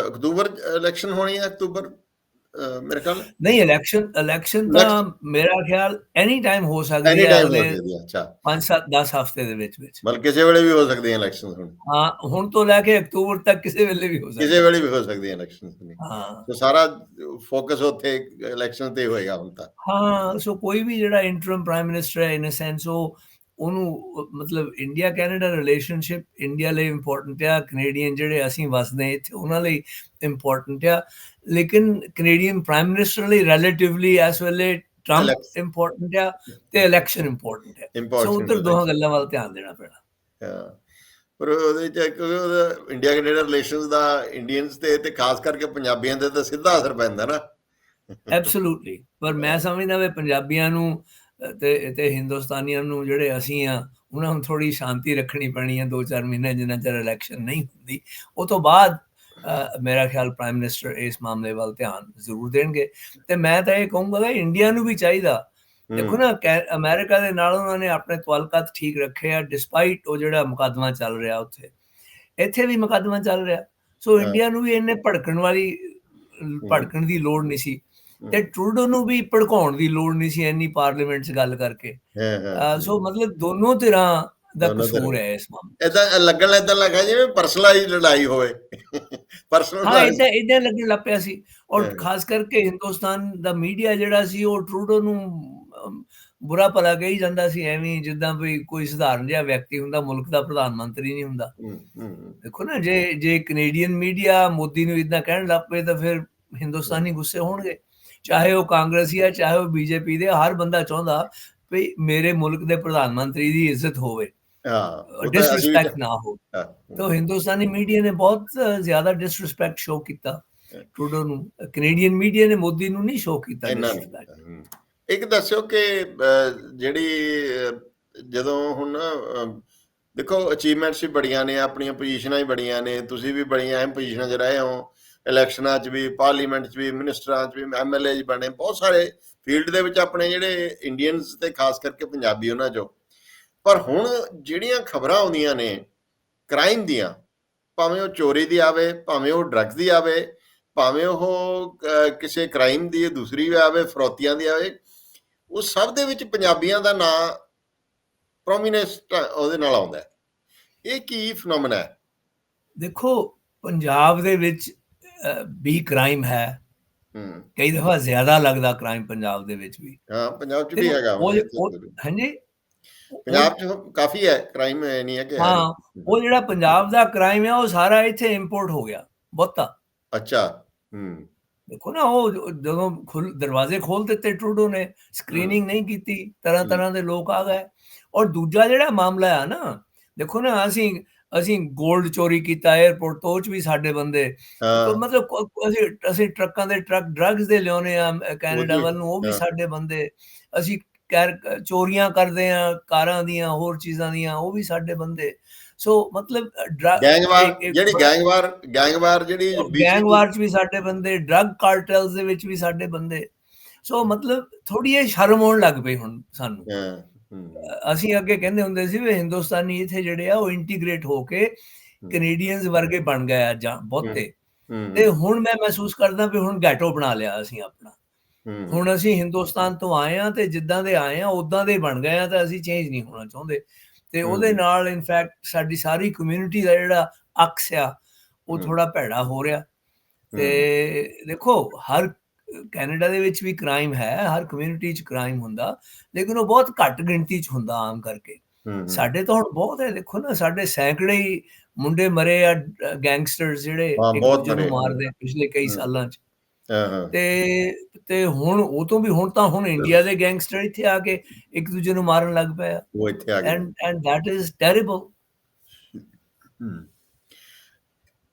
ਅਕਤੂਬਰ ਇਲੈਕਸ਼ਨ ਹੋਣੀ ਹੈ ਅਕਤੂਬਰ? ਮੇਰੇ ਖਿਆਲ ਨਹੀਂ ਇਲੈਕਸ਼ਨ ਇਲੈਕਸ਼ਨ ਤਾਂ ਮੇਰਾ ਖਿਆਲ ਐਨੀ ਟਾਈਮ ਹੋ ਸਕਦੀ ਹੈ ਅਗਲੇ ਅੱਛਾ। 5 7 10 ਹਫ਼ਤੇ ਦੇ ਵਿੱਚ ਵਿੱਚ। ਬਲਕਿ ਕਿਸੇ ਵੇਲੇ ਵੀ ਹੋ ਸਕਦੀਆਂ ਇਲੈਕਸ਼ਨਸ ਹੁਣ। ਹਾਂ ਹੁਣ ਤੋਂ ਲੈ ਕੇ ਅਕਤੂਬਰ ਤੱਕ ਕਿਸੇ ਵੇਲੇ ਵੀ ਹੋ ਸਕਦਾ ਕਿਸੇ ਵੇਲੇ ਵੀ ਹੋ ਸਕਦੀਆਂ ਇਲੈਕਸ਼ਨਸ ਹਾਂ। ਸੋ ਸਾਰਾ ਫੋਕਸ ਉੱਥੇ ਇਲੈਕਸ਼ਨ ਤੇ ਹੋਏਗਾ ਹੁਣ ਤਾਂ। ਹਾਂ ਸੋ ਕੋਈ ਵੀ ਜਿਹੜਾ ਇੰਟਰਮ ਪ੍ਰਾਈਮ ਮਿਨਿਸਟਰ ਹੈ ਇਨ ਅ ਸੈਂਸ ਉਹ ਉਹਨੂੰ ਮਤਲਬ ਇੰਡੀਆ ਕੈਨੇਡਾ ਰਿਲੇਸ਼ਨਸ਼ਿਪ ਇੰਡੀਆ ਲਈ ਇੰਪੋਰਟੈਂਟ ਆ। ਕੈਨੇਡੀਅਨ ਜਿਹੜੇ ਅਸੀਂ ਵਸਦੇ ਇੱਥੇ ਉਹਨਾਂ ਲਈ ਇੰਪੋਰਟੈਂਟ ਆ। ਲੇਕਿਨ ਕੈਨੇਡੀਅਨ ਪ੍ਰਾਈਮ ਮਿਨਿਸਟਰ ਲਈ ਰਿਲੇਟਿਵਲੀ ਇਸ ਵੇਲੇ ਟਰੰਪ ਇੰਪੋਰਟੈਂਟ ਆ ਤੇ ਇਲੈਕਸ਼ਨ ਇੰਪੋਰਟੈਂਟ ਹੈ ਸੋ ਉਧਰ ਦੋਹਾਂ ਗੱਲਾਂ ਵੱਲ ਧਿਆਨ ਦੇਣਾ ਪੈਣਾ। ਹਾਂ। ਪਰ ਉਹਦੇ ਚ ਉਹਦਾ ਇੰਡੀਆ ਕੈਨੇਡਾ ਰਿਲੇਸ਼ਨਸ ਦਾ ਇੰਡੀਅਨਸ ਤੇ ਤੇ ਖਾਸ ਕਰਕੇ ਪੰਜਾਬੀਆਂ ਦੇ ਤਾਂ ਸਿੱਧਾ ਅਸਰ ਪੈਂਦਾ ਨਾ। ਐਬਸੋਲੂਟਲੀ ਪਰ ਮੈਂ ਸਮਝਦਾ ਵੀ ਪੰਜਾਬੀਆਂ ਨੂੰ ਤੇ ਤੇ ਹਿੰਦੁਸਤਾਨੀਆਂ ਨੂੰ ਜਿਹੜੇ ਅਸੀਂ ਆ ਉਹਨਾਂ ਨੂੰ ਥੋੜੀ ਸ਼ਾਂਤੀ ਰੱਖਣੀ ਪੈਣੀ ਹੈ 2-4 ਮਹੀਨੇ ਜਿੰਨਾ ਚਿਰ ਇਲੈਕਸ਼ਨ ਨਹੀਂ ਹੁੰਦੀ। ਉਹ ਤੋਂ ਬਾਅਦ ਮੇਰਾ ਖਿਆਲ ਪ੍ਰਾਈਮ ਮਿਨਿਸਟਰ ਇਸ ਮਾਮਲੇ ਵੱਲ ਧਿਆਨ ਜ਼ਰੂਰ ਦੇਣਗੇ। ਤੇ ਮੈਂ ਤਾਂ ਇਹ ਕਹੂੰਗਾ ਕਿ ਇੰਡੀਆ ਨੂੰ ਵੀ ਚਾਹੀਦਾ। ਦੇਖੋ ਨਾ ਅਮਰੀਕਾ ਦੇ ਨਾਲ ਉਹਨਾਂ ਨੇ ਆਪਣੇ ਤਵਲਕਤ ਠੀਕ ਰੱਖੇ ਆ ਡਿਸਪਾਈਟ ਉਹ ਜਿਹੜਾ ਮੁਕੱਦਮਾ ਚੱਲ ਰਿਹਾ ਉੱਥੇ। ਇੱਥੇ ਵੀ ਮੁਕੱਦਮਾ ਚੱਲ ਰਿਹਾ। ਸੋ। ਇੰਡੀਆ ਨੂੰ ਵੀ ਇੰਨੇ ਭੜਕਣ ਵਾਲੀ ਭੜਕਣ ਦੀ ਲੋੜ ਨਹੀਂ ਸੀ। ਤੇ ਟਰੂਡੋ ਨੂੰ ਵੀ ਭੜਕਾਉਣ ਦੀ ਲੋੜ ਨਹੀਂ ਸੀ ਇੰਨੀ ਪਾਰਲੀਮੈਂਟ 'ਚ ਗੱਲ ਕਰਕੇ। ਹਾਂ ਹਾਂ ਸੋ ਮਤਲਬ ਦੋਨੋਂ ਧਿਰਾਂ ਦਾ ਕਸੂਰ। ਹੈ ਇਸ ਮਾਮਲੇ ਇਦਾਂ ਲੱਗਣ ਇਦਾਂ ਲੱਗਾ ਜਿਵੇਂ ਪਰਸਨਲਾਈਜ਼ ਲੜਾਈ ਹੋਵੇ। ਹਾਂ ਪਰਸਨਲ ਇਦਾਂ ਇਦਾਂ ਲੱਗਣ ਲੱਗ ਪਿਆ ਸੀ। ਔਰ ਹਾਂ। ਖਾਸ ਕਰਕੇ ਹਿੰਦੁਸਤਾਨ ਦਾ ਮੀਡੀਆ ਜਿਹੜਾ ਸੀ ਉਹ ਟਰੂਡੋ ਨੂੰ ਬੁਰਾ ਭਲਾ ਕਹੀ ਜਾਂਦਾ ਸੀ ਐਵੇਂ ਹੀ ਜਿੱਦਾਂ ਵੀ ਕੋਈ ਸਧਾਰਨ ਜਿਹਾ ਵਿਅਕਤੀ ਹੁੰਦਾ ਮੁਲਕ ਦਾ ਪ੍ਰਧਾਨ ਮੰਤਰੀ ਨਹੀਂ ਹੁੰਦਾ। ਦੇਖੋ ਨਾ ਜੇ ਜੇ ਕੈਨੇਡੀਅਨ ਮੀਡੀਆ ਮੋਦੀ ਨੂੰ ਇਦਾਂ ਕਹਿਣ ਲੱਗ ਪਏ ਤਾਂ ਫਿਰ ਹਿੰਦੁਸਤਾਨੀ ਗੁੱਸੇ ਹੋਣਗੇ। ਚਾਹੇ ਉਹ ਕਾਂਗਰਸੀ ਆ ਚਾਹੇ ਉਹ ਬੀਜੇਪੀ ਦੇ ਹਰ ਬੰਦਾ ਚਾਹੁੰਦਾ ਵੀ ਮੇਰੇ ਮੁਲਕ ਦੇ ਪ੍ਰਧਾਨ ਮੰਤਰੀ ਦੀ ਇੱਜ਼ਤ ਹੋਵੇ। ਹਾਂ ਡਿਸਰਿਸਪੈਕਟ ਨਾ ਹੋ। ਤਾਂ ਹਿੰਦੁਸਤਾਨੀ ਮੀਡੀਆ ਨੇ ਬਹੁਤ ਜ਼ਿਆਦਾ ਡਿਸਰਿਸਪੈਕਟ ਸ਼ੋ ਕੀਤਾ। ਟਰੂਡੋ ਨੂੰ ਕੈਨੇਡੀਅਨ ਮੀਡੀਆ ਨੇ ਮੋਦੀ ਨੂੰ ਨਹੀਂ ਸ਼ੋ ਕੀਤਾ। ਇੱਕ ਦੱਸਿਓ ਕਿ ਜਿਹੜੀ ਜਦੋਂ ਹੁਣ ਦੇਖੋ ਅਚੀਵਮੈਂਟਸ ਵੀ ਬੜੀਆਂ ਨੇ ਆਪਣੀਆਂ ਪੋਜੀਸ਼ਨਾਂ ਵੀ ਬੜੀਆਂ ਨੇ ਤੁਸੀਂ ਵੀ ਬੜੀਆਂ ਅਹਿਮ ਪੋਜੀਸ਼ਨਾਂ 'ਚ ਰਹੇ ਹੋ। ਇਲੈਕਸ਼ਨਾਂ 'ਚ ਵੀ, ਪਾਰਲੀਮੈਂਟ 'ਚ ਵੀ, ਮਿਨਿਸਟਰਾਂ 'ਚ ਵੀ ਐਮਐਲਏ 'ਚ ਬਣੇ, ਬਹੁਤ ਸਾਰੇ ਫੀਲਡ ਦੇ ਵਿੱਚ ਆਪਣੇ ਜਿਹੜੇ ਇੰਡੀਅਨਸ ਤੇ ਖਾਸ ਕਰਕੇ ਪੰਜਾਬੀ ਉਹਨਾਂ 'ਚੋਂ। ਪਰ ਹੁਣ ਜਿਹੜੀਆਂ ਖਬਰਾਂ ਆਉਂਦੀਆਂ ਨੇ ਕ੍ਰਾਈਮ ਦੀਆਂ, ਭਾਵੇਂ ਉਹ ਚੋਰੀ ਦੀ ਆਵੇ, ਭਾਵੇਂ ਉਹ ਡਰੱਗਸ ਦੀ ਆਵੇ, ਭਾਵੇਂ ਉਹ ਕਿਸੇ ਕ੍ਰਾਈਮ ਦੀ, ਦੂਸਰੀ ਆਵੇ, ਫਰੋਤੀਆਂ ਦੀ ਆਵੇ, ਉਹ ਸਭ ਦੇ ਵਿੱਚ ਪੰਜਾਬੀਆਂ ਦਾ ਨਾਂ ਪ੍ਰੋਮਿਨੈਂਸ ਉਹਦੇ ਨਾਲ ਆਉਂਦਾ ਇਹ ਕੀ ਫੀਨੋਮਨਾ ਹੈ? ਦੇਖੋ, ਪੰਜਾਬ ਦੇ ਵਿੱਚ ਵੀ ਕ੍ਰਾਈਮ ਹੈ। ਹੂੰ। ਕਈ ਦਫਾ ਜ਼ਿਆਦਾ ਲੱਗਦਾ ਕ੍ਰਾਈਮ ਪੰਜਾਬ ਦੇ ਵਿੱਚ ਵੀ। ਹਾਂ ਪੰਜਾਬ 'ਚ ਵੀ ਹੈਗਾ। ਹਾਂਜੀ? ਪੰਜਾਬ 'ਚ ਕਾਫੀ ਹੈ ਕ੍ਰਾਈਮ ਨਹੀਂ ਹੈ ਕਿ ਹੈ ਹਾਂ ਉਹ ਜਿਹੜਾ ਪੰਜਾਬ ਦਾ ਕ੍ਰਾਈਮ ਹੈ ਉਹ ਸਾਰਾ ਇੱਥੇ ਇੰਪੋਰਟ ਹੋ ਗਿਆ ਬਹੁਤਾ। ਅੱਛਾ ਹੂੰ। ਦੇਖੋ ਨਾ ਉਹ ਜਦੋਂ ਖੁੱਲ ਦਰਵਾਜ਼ੇ ਖੋਲ ਦਿੱਤੇ ਟਰੂਡੋ ਨੇ ਸਕਰੀਨਿੰਗ ਨਹੀਂ ਕੀਤੀ ਤਰ੍ਹਾਂ। ਤਰ੍ਹਾਂ ਦੇ ਲੋਕ ਆ ਗਏ। ਔਰ ਦੂਜਾ ਜਿਹੜਾ ਮਾਮਲਾ ਆ ਨਾ ਦੇਖੋ ਨਾ ਅਸੀਂ ਅਸੀਂ 골ਡ ਚੋਰੀ ਕੀਤਾ 에어ਪੋਰਟ ਤੋਂ ਉਹ ਵੀ ਸਾਡੇ ਬੰਦੇ। ਮਤਲਬ ਅਸੀਂ ਅਸੀਂ ਟਰੱਕਾਂ ਦੇ ਟਰੱਕ ਡਰੱਗਸ ਦੇ ਲਿਆਉਨੇ ਆ ਕੈਨੇਡਾ ਵੱਲ ਨੂੰ ਉਹ ਵੀ ਸਾਡੇ ਬੰਦੇ। ਅਸੀਂ ਚੋਰੀਆਂ ਕਰਦੇ ਆ ਕਾਰਾਂ ਦੀਆਂ ਹੋਰ ਚੀਜ਼ਾਂ ਦੀਆਂ ਉਹ ਵੀ ਸਾਡੇ ਬੰਦੇ। ਸੋ ਮਤਲਬ ਗੈਂਗਵਾਰ ਜਿਹੜੀ ਗੈਂਗਵਾਰ ਗੈਂਗਵਾਰ ਜਿਹੜੀ ਗੈਂਗਵਾਰ ਚ ਵੀ ਸਾਡੇ ਬੰਦੇ ਡਰੱਗ ਕਾਰਟਲਸ ਦੇ ਵਿੱਚ ਵੀ ਸਾਡੇ ਬੰਦੇ। ਸੋ ਮਤਲਬ ਥੋੜੀ ਜਿਹੀ ਸ਼ਰਮ ਆਉਣ ਲੱਗ ਪਈ ਹੁਣ ਸਾਨੂੰ। ਅਸੀਂ ਅੱਗੇ ਕਹਿੰਦੇ ਹੁੰਦੇ ਸੀ ਵੀ ਹਿੰਦੁਸਤਾਨੀ ਇੱਥੇ ਜਿਹੜੇ ਆ ਉਹ ਇੰਟੀਗ੍ਰੇਟ ਹੋ ਕੇ ਕੈਨੇਡੀਅਨਸ ਵਰਗੇ ਬਣ ਗਏ ਆ ਜਾਂ ਬਹੁਤੇ ਤੇ। ਹੁਣ ਮੈਂ ਮਹਿਸੂਸ ਕਰਦਾ ਵੀ ਹੁਣ ਗੈਟੋ ਬਣਾ ਲਿਆ ਅਸੀਂ ਆਪਣਾ। ਹੁਣ ਅਸੀਂ ਹਿੰਦੁਸਤਾਨ ਤੋਂ ਆਏ ਆ ਤੇ ਜਿੱਦਾਂ ਦੇ ਆਏ ਆ ਉਦਾਂ ਦੇ ਬਣ ਗਏ ਆ ਤਾਂ ਅਸੀਂ ਚੇਂਜ ਨਹੀਂ ਹੋਣਾ ਚਾਹੁੰਦੇ। ਤੇ ਉਹਦੇ। ਨਾਲ ਇਨਫੈਕਟ ਸਾਡੀ ਸਾਰੀ ਕਮਿਊਨਿਟੀ ਦਾ ਜਿਹੜਾ ਅਕਸ ਆ ਉਹ। ਥੋੜਾ ਭੈੜਾ ਹੋ ਰਿਹਾ। ਤੇ ਦੇਖੋ ਹਰ ਕੈਨੇਡਾ ਦੇ ਵਿੱਚ ਵੀ ਕ੍ਰਾਈਮ ਹੈ ਹਰ ਕਮਿਊਨਿਟੀ 'ਚ ਕ੍ਰਾਈਮ ਹੁੰਦਾ ਲੇਕਿਨ ਉਹ ਬਹੁਤ ਘੱਟ ਗਿਣਤੀ 'ਚ ਹੁੰਦਾ ਆਮ ਕਰਕੇ। ਸਾਡੇ ਤਾਂ ਹੁਣ ਬਹੁਤ ਹੈ ਦੇਖੋ ਨਾ ਸਾਡੇ ਸੈਂਕੜੇ ਹੀ ਮੁੰਡੇ ਮਰੇ ਆ ਗੈਂਗਸਟਰਸ ਜਿਹੜੇ ਹਾਂ, ਇੱਕ ਬਹੁਤ ਦੂਜੇ ਨੂੰ ਮਰੇ। ਮਾਰਦੇ ਪਿਛਲੇ ਕਈ। ਸਾਲਾਂ 'ਚ। ਤੇ ਤੇ ਹੁਣ ਉਹ ਤੋਂ ਵੀ ਹੁਣ ਤਾਂ ਹੁਣ ਇੰਡੀਆ ਦੇ ਗੈਂਗਸਟਰ ਇੱਥੇ ਆ ਕੇ ਇੱਕ ਦੂਜੇ ਨੂੰ ਮਾਰਨ ਲੱਗ ਪਏ ਆ। ਉਹ ਇੱਥੇ ਆ ਗਏ। And and that is terrible.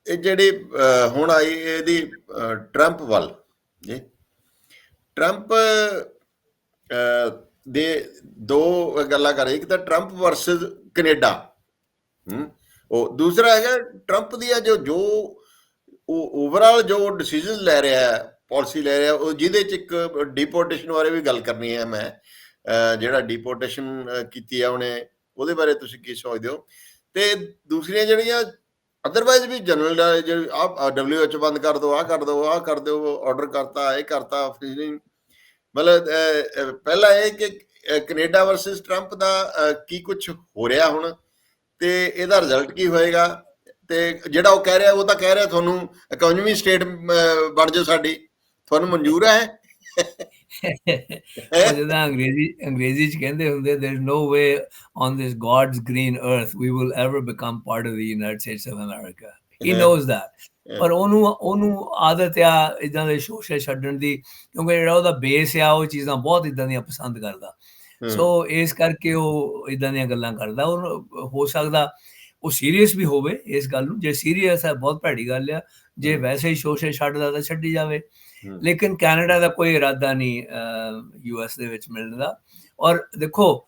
ਇਹ ਜਿਹੜੀ ਹੁਣ ਆਈ ਇਹਦੀ ਟਰੰਪ ਵੱਲ ਜੀ। ਟਰੰਪ ਦੇ ਦੋ ਗੱਲਾਂ ਕਰ ਇੱਕ ਤਾਂ ਟਰੰਪ ਵਰਸਸ ਕੈਨੇਡਾ ਹਮ ਉਹ ਦੂਸਰਾ ਹੈਗਾ ਟਰੰਪ ਦੀਆਂ ਜੋ ਜੋ ਉਹ ਓਵਰਆਲ ਜੋ ਡਿਸੀਜਨ ਲੈ ਰਿਹਾ ਹੈ ਪਾਲਿਸੀ ਲੈ ਰਿਹਾ, ਉਹ ਜਿਹਦੇ ਚ ਇੱਕ ਡਿਪੋਰਟੇਸ਼ਨ ਬਾਰੇ ਵੀ ਗੱਲ ਕਰਨੀ ਹੈ ਮੈਂ। ਜਿਹੜਾ ਡਿਪੋਰਟੇਸ਼ਨ ਕੀਤੀ ਹੈ ਉਹਨੇ, ਉਹਦੇ ਬਾਰੇ ਤੁਸੀਂ ਕੀ ਸੋਚਦੇ ਹੋ? ਤੇ ਦੂਸਰੀਆਂ ਜਿਹੜੀਆਂ ਅਦਰਵਾਈਜ਼ ਵੀ ਜਨਰਲ ਜਿਹੜੇ ਆ ਡਬਲਯੂਐਚ ਬੰਦ ਕਰ ਦਿਓ ਆ ਕਰ ਦਿਓ ਆ ਕਰ ਦਿਓ ਆਰਡਰ ਕਰਤਾ ਇਹ ਕਰਤਾ ਫ੍ਰੀਜ਼ਿੰਗ ਮਤਲਬ ਪਹਿਲਾ ਇਹ ਕਿ ਅਹ, ਕੈਨੇਡਾ ਵਰਸਸ ਟਰੰਪ ਦਾ ਕੀ ਕੁਝ ਹੋ ਰਿਹਾ ਹੁਣ ਤੇ ਇਹਦਾ ਰਿਜ਼ਲਟ ਕੀ ਹੋਏਗਾ? ਤੇ ਜਿਹੜਾ ਉਹ ਕਹਿ ਰਿਹਾ ਉਹ ਤਾਂ ਕਹਿ ਰਿਹਾ ਤੁਹਾਨੂੰ ਇਕਨੋਮੀ ਸਟੇਟ ਬਣ ਜਾਓ ਸਾਡੀ। ਤੁਹਾਨੂੰ ਮਨਜ਼ੂਰ ਹੈ? ਉਹ ਜਿੱਦਾਂ ਅੰਗਰੇਜ਼ੀ ਅੰਗਰੇਜ਼ੀ ਚ ਕਹਿੰਦੇ ਹੁੰਦੇ no way on this god's green earth we will ever become part of the united states of america. He Yeah. knows that. Yeah. ਪਰ ਉਹਨੂੰ ਉਹਨੂੰ ਆਦਤ ਆ ਇਦਾਂ ਦੇ ਸ਼ੋਸ਼ੇ ਛੱਡਣ ਦੀ ਕਿਉਂਕਿ ਜਿਹੜਾ ਉਹਦਾ ਬੇਸ ਆ ਉਹ ਚੀਜ਼ਾਂ ਬਹੁਤ ਇਦਾਂ ਦੀਆਂ ਪਸੰਦ ਕਰਦਾ। ਸੋ ਇਸ ਕਰਕੇ ਉਹ ਇਦਾਂ ਦੀਆਂ ਗੱਲਾਂ ਕਰਦਾ। ਉਹ ਹੋ ਸਕਦਾ ਉਹ ਸੀਰੀਅਸ ਵੀ ਹੋਵੇ ਇਸ ਗੱਲ ਨੂੰ। ਜੇ ਸੀਰੀਅਸ ਹੈ ਬਹੁਤ ਭੈੜੀ ਗੱਲ ਆ। ਜੇ। ਵੈਸੇ ਹੀ ਸ਼ੋਸ਼ੇ ਛੱਡਦਾ ਤਾਂ ਛੱਡੀ ਜਾਵੇ। ਲੇਕਿਨ ਕੈਨੇਡਾ ਦਾ ਕੋਈ ਇਰਾਦਾ ਨਹੀਂ ਯੂਐਸ ਦੇ ਵਿੱਚ ਮਿਲਣ ਦਾ। ਔਰ ਦੇਖੋ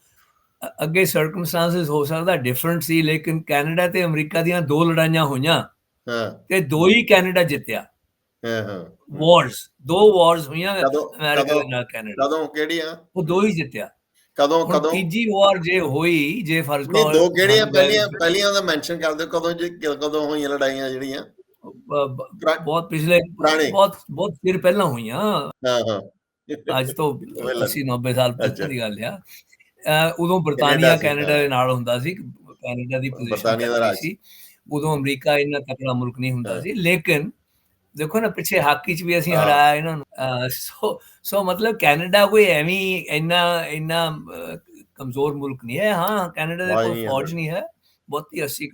ਅੱਗੇ ਸਰਕਮਸਟੈਂਸਸ ਹੋ ਸਕਦਾ ਡਿਫਰੈਂਟ ਸੀ ਲੇਕਿਨ ਕੈਨੇਡਾ ਤੇ ਅਮਰੀਕਾ ਦੀਆਂ ਦੋ ਲੜਾਈਆਂ ਹੋਈਆਂ। ਹਾਂ। ਤੇ ਦੋ ਹੀ ਕੈਨੇਡਾ ਜਿੱਤਿਆ। ਹਾਂ ਹਾਂ। ਵਾਰਸ ਦੋ ਵਾਰਸ ਹੋਈਆਂ ਅਮਰੀਕਾ ਦੇ ਨਾਲ ਕੈਨੇਡਾ। ਕਦੋਂ ਕਿਹੜੀਆਂ? ਉਹ ਦੋ ਹੀ ਜਿੱਤਿਆ। ਕਦੋਂ ਕਦੋਂ? ਤੀਜੀ ਵਾਰ ਜੇ ਹੋਈ ਜੇ ਫਰਜ਼ ਨਹੀਂ ਦੋ ਕਿਹੜੀਆਂ? ਪਹਿਲੀਆਂ ਪਹਿਲੀਆਂ ਦਾ ਮੈਂਸ਼ਨ ਕਰ ਦਿਓ ਕਦੋਂ ਜੇ ਕਦੋਂ ਹੋਈਆਂ ਲੜਾਈਆਂ ਜਿਹੜੀਆਂ? ਬਹੁਤ ਪਿਛਲੇ ਪੁਰਾਣੇ। ਬਹੁਤ ਬਹੁਤ ਚਿਰ ਪਹਿਲਾਂ ਹੋਈਆਂ ਹਾਂ ਹਾਂ ਅੱਜ ਤੋਂ Well, 80 90 ਸਾਲ। ਪਹਿਲਾਂ ਦੀ ਗੱਲ ਆ ਉਦੋਂ ਬਰਤਾਨੀਆ ਕੈਨੇਡਾ ਹਾਂ। ਦੇ ਨਾਲ ਹੁੰਦਾ ਸੀ ਕੈਨੇਡਾ ਦੀ ਪੋਜੀਸ਼ਨ ਬਰਤਾਨੀਆ ਦਾ ਰਾਜ ਸੀ ਉਦੋਂ ਅਮਰੀਕਾ ਇੰਨਾ ਤਕੜਾ ਮੁਲਕ ਨਹੀਂ ਹੁੰਦਾ ਹਾਂ। ਸੀ ਲੇਕਿਨ ਦੇਖੋ ਨਾ ਪਿੱਛੇ ਹਾਕੀ ਚ ਵੀ ਅਸੀਂ ਹਾਂ। ਹਰਾਇਆ ਇਹਨਾਂ ਨੂੰ ਸੋ ਸੋ ਮਤਲਬ ਕੈਨੇਡਾ ਕੋਈ ਐਵੇਂ ਇੰਨਾ ਇੰਨਾ ਕਮਜ਼ੋਰ ਮੁਲਕ ਨਹੀਂ ਹੈ ਹਾਂ ਕੈਨੇਡਾ ਦੇ ਨਹੀਂ ਹੈ ਫੌਜ ਨਹੀਂ ਹੈ ਬਹੁਤੀ 80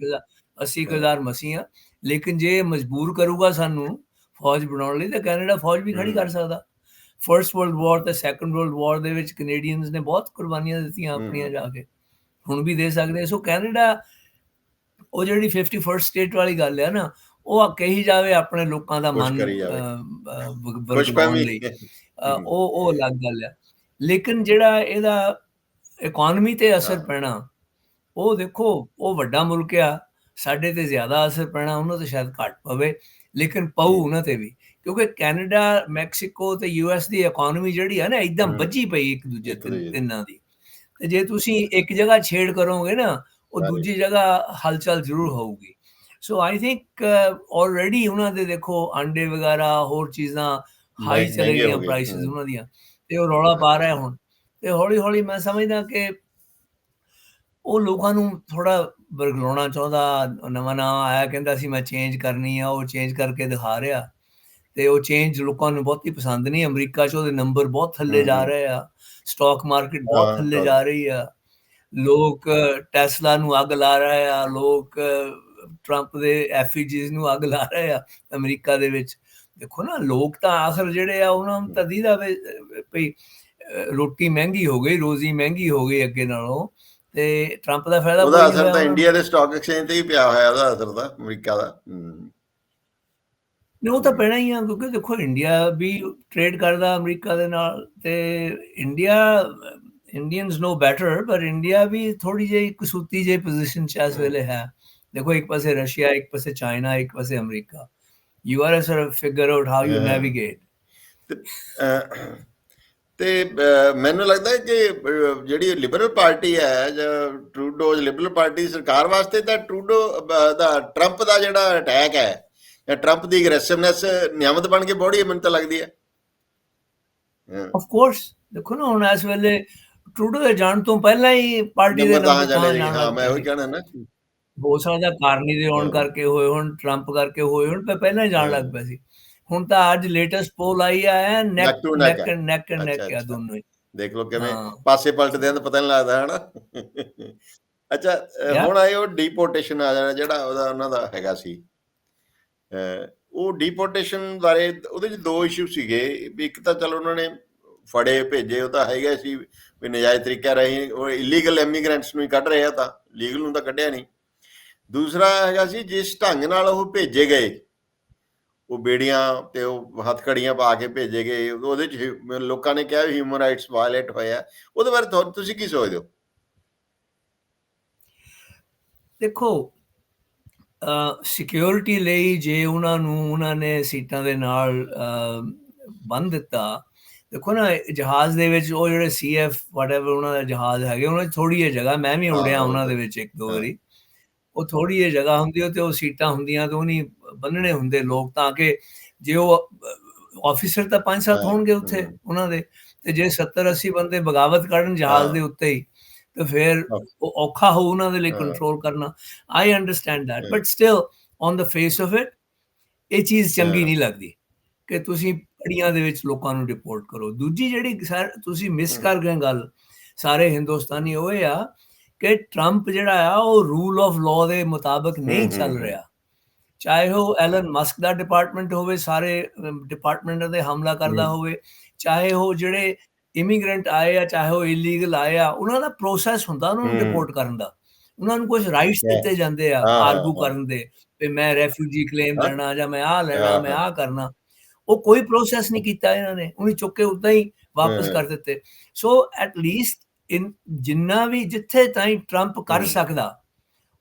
80 ਹਜ਼ਾਰ ਮਸੀਹਾਂ ਲੇਕਿਨ ਜੇ ਮਜਬੂਰ ਕਰੂਗਾ ਸਾਨੂੰ ਫੌਜ ਬਣਾਉਣ ਲਈ ਤਾਂ ਕੈਨੇਡਾ ਫੌਜ ਵੀ ਖੜੀ। ਕਰ ਸਕਦਾ। ਫਰਸਟ ਵਰਲਡ ਵਾਰ ਤੇ ਸੈਕੰਡ ਵਰਲਡ ਵਾਰ ਦੇ ਵਿੱਚ ਕੈਨੇਡੀਅਨਸ ਨੇ ਬਹੁਤ ਕੁਰਬਾਨੀਆਂ ਦਿੱਤੀਆਂ। ਆਪਣੀਆਂ ਜਾ ਕੇ। ਹੁਣ ਵੀ ਦੇ ਸਕਦੇ ਸੋ ਕੈਨੇਡਾ ਉਹ ਜਿਹੜੀ 51st ਸਟੇਟ ਵਾਲੀ ਗੱਲ ਹੈ ਨਾ ਉਹ ਕਹੀ ਜਾਵੇ ਆਪਣੇ ਲੋਕਾਂ ਦਾ ਮਨ ਵਰਗਵਾਉਣ ਲਈ। ਉਹ ਉਹ ਅਲੱਗ ਗੱਲ ਹੈ ਲੇਕਿਨ ਜਿਹੜਾ ਇਹਦਾ ਇਕਨੋਮੀ ਤੇ ਅਸਰ। ਪੈਣਾ ਉਹ ਦੇਖੋ ਉਹ ਵੱਡਾ ਮੁਲਕ ਆ। ਸਾਡੇ ਤੇ ਜ਼ਿਆਦਾ ਅਸਰ ਪੈਣਾ ਉਹਨਾਂ ਤੇ ਸ਼ਾਇਦ ਘੱਟ ਪਵੇ ਲੇਕਿਨ ਪਊ ਹੂੰ। ਉਹਨਾਂ ਤੇ ਵੀ ਕਿਉਂਕਿ ਕੈਨੇਡਾ ਮੈਕਸੀਕੋ ਤੇ ਯੂਐਸ ਦੀ ਇਕਨੋਮੀ ਜਿਹੜੀ ਆ ਨਾ ਇੱਕਦਮ ਹੂੰ। ਵੱਜੀ ਪਈ ਇੱਕ ਦੂਜੇ ਤੇ। ਤਿੰਨਾਂ ਦੀ ਤੇ ਜੇ ਤੁਸੀਂ ਇੱਕ ਜਗ੍ਹਾ ਛੇੜ ਕਰੋਗੇ ਨਾ ਉਹ। ਦੂਜੀ ਜਗ੍ਹਾ ਹਲਚਲ ਜ਼ਰੂਰ ਹੋਊਗੀ ਸੋ ਆਈ ਥਿੰਕ ਆਲਰੇਡੀ ਉਹਨਾਂ ਦੇ ਦੇਖੋ ਅੰਡੇ ਵਗੈਰਾ ਹੋਰ ਚੀਜ਼ਾਂ ਹਾਈ ਚਲੇ ਹੋ ਗਈਆਂ ਪ੍ਰਾਈਸਿਸ ਹੂੰ। ਉਹਨਾਂ ਦੀਆਂ ਤੇ ਉਹ ਰੌਲਾ ਪਾ ਰਿਹਾ ਹੁਣ ਤੇ ਹੌਲੀ ਹੌਲੀ ਮੈਂ ਸਮਝਦਾ ਕਿ ਉਹ ਲੋਕਾਂ ਨੂੰ ਥੋੜਾ ਬਰਗਲਾਉਣਾ ਚਾਹੁੰਦਾ ਨਵਾਂ ਨਵਾਂ ਆਇਆ ਕਹਿੰਦਾ ਸੀ ਮੈਂ ਚੇਂਜ ਕਰਨੀ ਆ ਉਹ ਚੇਂਜ ਕਰਕੇ ਦਿਖਾ ਰਿਹਾ। ਤੇ ਉਹ ਚੇਂਜ ਲੋਕਾਂ ਨੂੰ ਬਹੁਤੀ ਪਸੰਦ ਨਹੀਂ ਅਮਰੀਕਾ 'ਚ ਉਹਦੇ ਨੰਬਰ ਬਹੁਤ ਥੱਲੇ ਜਾ। ਰਹੇ ਆ। ਸਟਾਕ ਮਾਰਕੀਟ ਬਹੁਤ ਥੱਲੇ ਜਾ ਰਹੀ ਆ। ਲੋਕ ਟੈਸਲਾ ਨੂੰ ਅੱਗ ਲਾ ਰਹੇ ਆ ਲੋਕ ਟਰੰਪ ਦੇ ਐਫਈਜੀਸ ਨੂੰ ਅੱਗ ਲਾ ਰਹੇ ਆ ਅਮਰੀਕਾ ਦੇ ਵਿੱਚ। ਦੇਖੋ ਨਾ ਲੋਕ ਤਾਂ ਆਖਰ ਜਿਹੜੇ ਆ ਉਹਨਾਂ ਨੂੰ ਤਾਂ ਦੀਦਾ ਵੀ ਰੋਟੀ ਮਹਿੰਗੀ ਹੋ ਗਈ ਰੋਜ਼ੀ ਮਹਿੰਗੀ ਹੋ ਗਈ ਅੱਗੇ ਨਾਲੋਂ। ਤੇ ਟਰੰਪ ਦਾ ਫਾਇਦਾ ਉਹਦਾ ਅਸਰ ਤਾਂ। ਇੰਡੀਆ ਦੇ ਸਟਾਕ ਐਕਸਚੇਂਜ ਤੇ ਹੀ ਪਿਆ ਹੋਇਆ ਉਹਦਾ ਅਸਰ ਤਾਂ ਅਮਰੀਕਾ ਦਾ। ਨਹੀਂ ਉਹ ਤਾਂ ਪੈਣਾ ਹੀ ਆ ਕਿਉਂਕਿ ਦੇਖੋ ਇੰਡੀਆ ਵੀ ਟ੍ਰੇਡ ਕਰਦਾ ਅਮਰੀਕਾ ਦੇ ਨਾਲ ਤੇ ਇੰਡੀਆ ਇੰਡੀਅਨਸ ਨੋ ਬੈਟਰ ਪਰ ਇੰਡੀਆ ਵੀ ਥੋੜੀ ਜਿਹੀ ਕਸੂਤੀ ਜਿਹੀ ਪੋਜੀਸ਼ਨ 'ਚ ਇਸ ਵੇਲੇ ਹੈ ਦੇਖੋ ਇੱਕ ਪਾਸੇ ਰਸ਼ੀਆ ਇੱਕ ਪਾਸੇ ਚਾਈਨਾ ਇੱਕ ਪਾਸੇ America you are sir figure out how you. Navigate ਤੇ ਮੈਨੂੰ ਲੱਗਦਾ ਹੈ ਕਿ ਜਿਹੜੀ ਲਿਬਰਲ ਪਾਰਟੀ ਹੈ ਜਾਂ ਟਰੂਡੋ ਲਿਬਰਲ ਪਾਰਟੀ ਸਰਕਾਰ ਵਾਸਤੇ ਤਾਂ ਟਰੂਡੋ ਦਾ ਟਰੰਪ ਦਾ ਜਿਹੜਾ ਅਟੈਕ ਹੈ ਜਾਂ ਟਰੰਪ ਦੀ ਅਗਰੈਸਿਵਨੈਸ ਨਿਯਮਤ ਬਣ ਕੇ ਬੋੜੀ ਮੈਨੂੰ ਤਾਂ ਲੱਗਦੀ ਹੈ। ਆਫ ਕੋਰਸ ਦੇਖੋ ਨਾ ਹੁਣ ਇਸ ਵੇਲੇ ਟਰੂਡੋ ਦੇ ਜਾਣ ਤੋਂ ਪਹਿਲਾਂ ਹੀ ਪਾਰਟੀ ਦੇ ਜਾਣ ਹਾਂ ਮੈਂ ਉਹੀ ਕਹਿਣਾ ਨਾ ਹੋ ਸਕਦਾ ਕਾਰਨੀ ਦੇ ਆਉਣ। ਕਰਕੇ ਹੋਏ ਹੁਣ ਟਰੰਪ ਕਰਕੇ ਹੋਏ ਹੁਣ ਪਹਿਲਾਂ ਹੀ ਜਾਣ ਲੱਗ। ਪਏ ਸੀ ਹੁਣ ਤਾਂ ਅੱਜ ਲੇਟੈਸਟ ਪੋਲ ਆਈ ਆ Neck ਨੈਕ ਨੈਕ ਹੈ। ਨੈਕ ਆ। ਦੋਨੋਂ ਹੀ। ਦੇਖ ਲਓ ਕਿਵੇਂ ਹਾਂ। ਪਾਸੇ ਪਲਟਦੇ ਆ ਤਾਂ ਪਤਾ ਨਹੀਂ ਲੱਗਦਾ ਹੈ ਨਾ ਅੱਛਾ. ਹੁਣ ਆਏ ਉਹ ਡੀਪੋਰਟੇਸ਼ਨ ਆ ਜਾਣਾ ਜਿਹੜਾ ਉਹਦਾ ਉਹਨਾਂ ਦਾ ਹੈਗਾ ਸੀ। ਉਹ ਡੀਪੋਰਟੇਸ਼ਨ ਬਾਰੇ ਉਹਦੇ ਚ ਦੋ ਇਸ਼ੂ ਸੀਗੇ। ਵੀ ਇੱਕ ਤਾਂ ਚਲੋ ਉਹਨਾਂ ਨੇ ਫੜੇ ਭੇਜੇ ਉਹ ਤਾਂ ਹੈਗਾ ਸੀ ਵੀ ਨਜਾਇਜ਼ ਤਰੀਕਾ ਰਹੀ ਉਹ ਇਲੀਗਲ ਇਮੀਗ੍ਰੈਂਟਸ ਨੂੰ ਹੀ ਕੱਢ ਰਹੇ ਤਾਂ। ਲੀਗਲ ਨੂੰ ਤਾਂ ਕੱਢਿਆ ਨਹੀਂ ਦੂਸਰਾ ਹੈਗਾ ਸੀ ਜਿਸ ਢੰਗ ਨਾਲ ਉਹ ਭੇਜੇ ਗਏ ਉਹ ਬੇੜੀਆਂ ਤੇ ਉਹ ਹੱਥਕੜੀਆਂ ਪਾ ਕੇ ਭੇਜੇ ਗਏ। ਉਹਦੇ ਚ ਲੋਕਾਂ ਨੇ ਕਿਹਾ ਹਿਊਮਨ ਰਾਈਟਸ ਵਾਇਲੇਟ ਹੋਇਆ ਉਹਦੇ ਬਾਰੇ ਤੁਸੀਂ ਕੀ ਸੋਚਦੇ ਹੋ? ਦੇਖੋ ਸਿਕਿਉਰਿਟੀ ਲਈ ਜੇ ਉਹਨਾਂ ਨੂੰ ਉਹਨਾਂ ਨੇ ਸੀਟਾਂ ਦੇ ਨਾਲ ਬੰਨ ਦਿੱਤਾ ਦੇਖੋ ਨਾ ਜਹਾਜ਼ ਦੇ ਵਿੱਚ ਉਹ ਜਿਹੜੇ ਸੀਐਫ ਵਟਐਵਰ ਉਹਨਾਂ ਦਾ ਜਹਾਜ਼ ਹੈਗੇ ਉਹਨਾਂ 'ਚ ਥੋੜੀ ਜਿਹੀ ਜਗ੍ਹਾ ਮੈਂ ਵੀ ਉੜਿਆ ਉਹ ਉਹਨਾਂ ਦੇ ਵਿੱਚ ਇੱਕ ਦੋ। ਵਾਰੀ। ਉਹ ਥੋੜੀ ਜਿਹੀ ਜਗ੍ਹਾ ਹੁੰਦੀ ਉਹ ਤੇ ਉਹ ਸੀਟਾਂ ਹੁੰਦੀਆਂ ਤੇ ਉਹ ਨਹੀਂ ਬੰਨਣੇ ਹੁੰਦੇ ਲੋਕ ਤਾਂ ਕਿ ਜੇ ਉਹ ਆਫੀਸਰ ਤਾਂ ਪੰਜ ਸੱਤ ਹਾਂ, ਹੋਣਗੇ ਉੱਥੇ। ਉਹਨਾਂ ਦੇ ਤੇ ਜੇ 70 80 ਬੰਦੇ ਬਗਾਵਤ ਕਰਨ ਜਹਾਜ਼। ਦੇ ਉੱਤੇ ਹੀ ਤੇ ਫਿਰ। ਉਹ ਔਖਾ ਹੋ ਉਹਨਾਂ ਦੇ ਲਈ। ਕੰਟਰੋਲ ਕਰਨਾ ਆਈ ਅੰਡਰਸਟੈਂਡ ਹਾਂ। But still on the face of it ਇਹ ਚੀਜ਼ ਚੰਗੀ। ਨਹੀਂ ਲੱਗਦੀ ਕਿ ਤੁਸੀਂ ਪੜੀਆਂ ਦੇ ਵਿੱਚ ਲੋਕਾਂ ਨੂੰ ਰਿਪੋਰਟ ਕਰੋ ਦੂਜੀ ਜਿਹੜੀ ਸਰ ਤੁਸੀਂ ਮਿਸ। ਕਰ ਗਏ ਗੱਲ ਸਾਰੇ ਹਿੰਦੁਸਤਾਨੀ ਇਹ ਆ ਕਿ ਟਰੰਪ ਜਿਹੜਾ ਆ ਉਹ ਰੂਲ ਆਫ ਲਾਅ ਦੇ ਮੁਤਾਬਕ ਨਹੀਂ ਚੱਲ। ਰਿਹਾ ਚਾਹੇ ਉਹ ਐਲਨ ਮਸਕ ਦਾ ਡਿਪਾਰਟਮੈਂਟ ਹੋਵੇ ਸਾਰੇ ਡਿਪਾਰਟਮੈਂਟ ਤੇ ਹਮਲਾ ਕਰਦਾ। ਹੋਵੇ ਚਾਹੇ ਉਹ ਜਿਹੜੇ ਇਮੀਗ੍ਰੈਂਟ ਆਏ ਆ ਚਾਹੇ ਉਹ ਇਲੀਗਲ ਆਏ ਆ ਉਹਨਾਂ ਦਾ ਪ੍ਰੋਸੈਸ ਹੁੰਦਾ ਉਹਨਾਂ ਨੂੰ। ਰਿਪੋਰਟ ਕਰਨ ਦਾ ਉਹਨਾਂ ਨੂੰ ਕੁਝ ਰਾਈਟਸ. ਦਿੱਤੇ ਜਾਂਦੇ ਆ ਆਰਗੂ। ਕਰਨ ਦੇ ਵੀ ਮੈਂ ਰੈਫਿਊਜੀ ਕਲੇਮ। ਲੈਣਾ ਜਾਂ ਮੈਂ ਆ ਲੈਣਾ ਮੈਂ। ਆ ਕਰਨਾ ਉਹ ਕੋਈ ਪ੍ਰੋਸੈਸ ਨਹੀਂ ਕੀਤਾ ਇਹਨਾਂ ਨੇ ਉਹਨੇ ਚੁੱਕ ਕੇ ਉਦਾਂ ਹੀ ਵਾਪਸ। ਕਰ ਦਿੱਤੇ ਸੋ ਐਟ ਲੀਸਟ ਇਨ ਜਿੰਨਾ ਵੀ ਜਿੱਥੇ ਤਾਈਂ ਟਰੰਪ ਕਰ ਹਮ। ਸਕਦਾ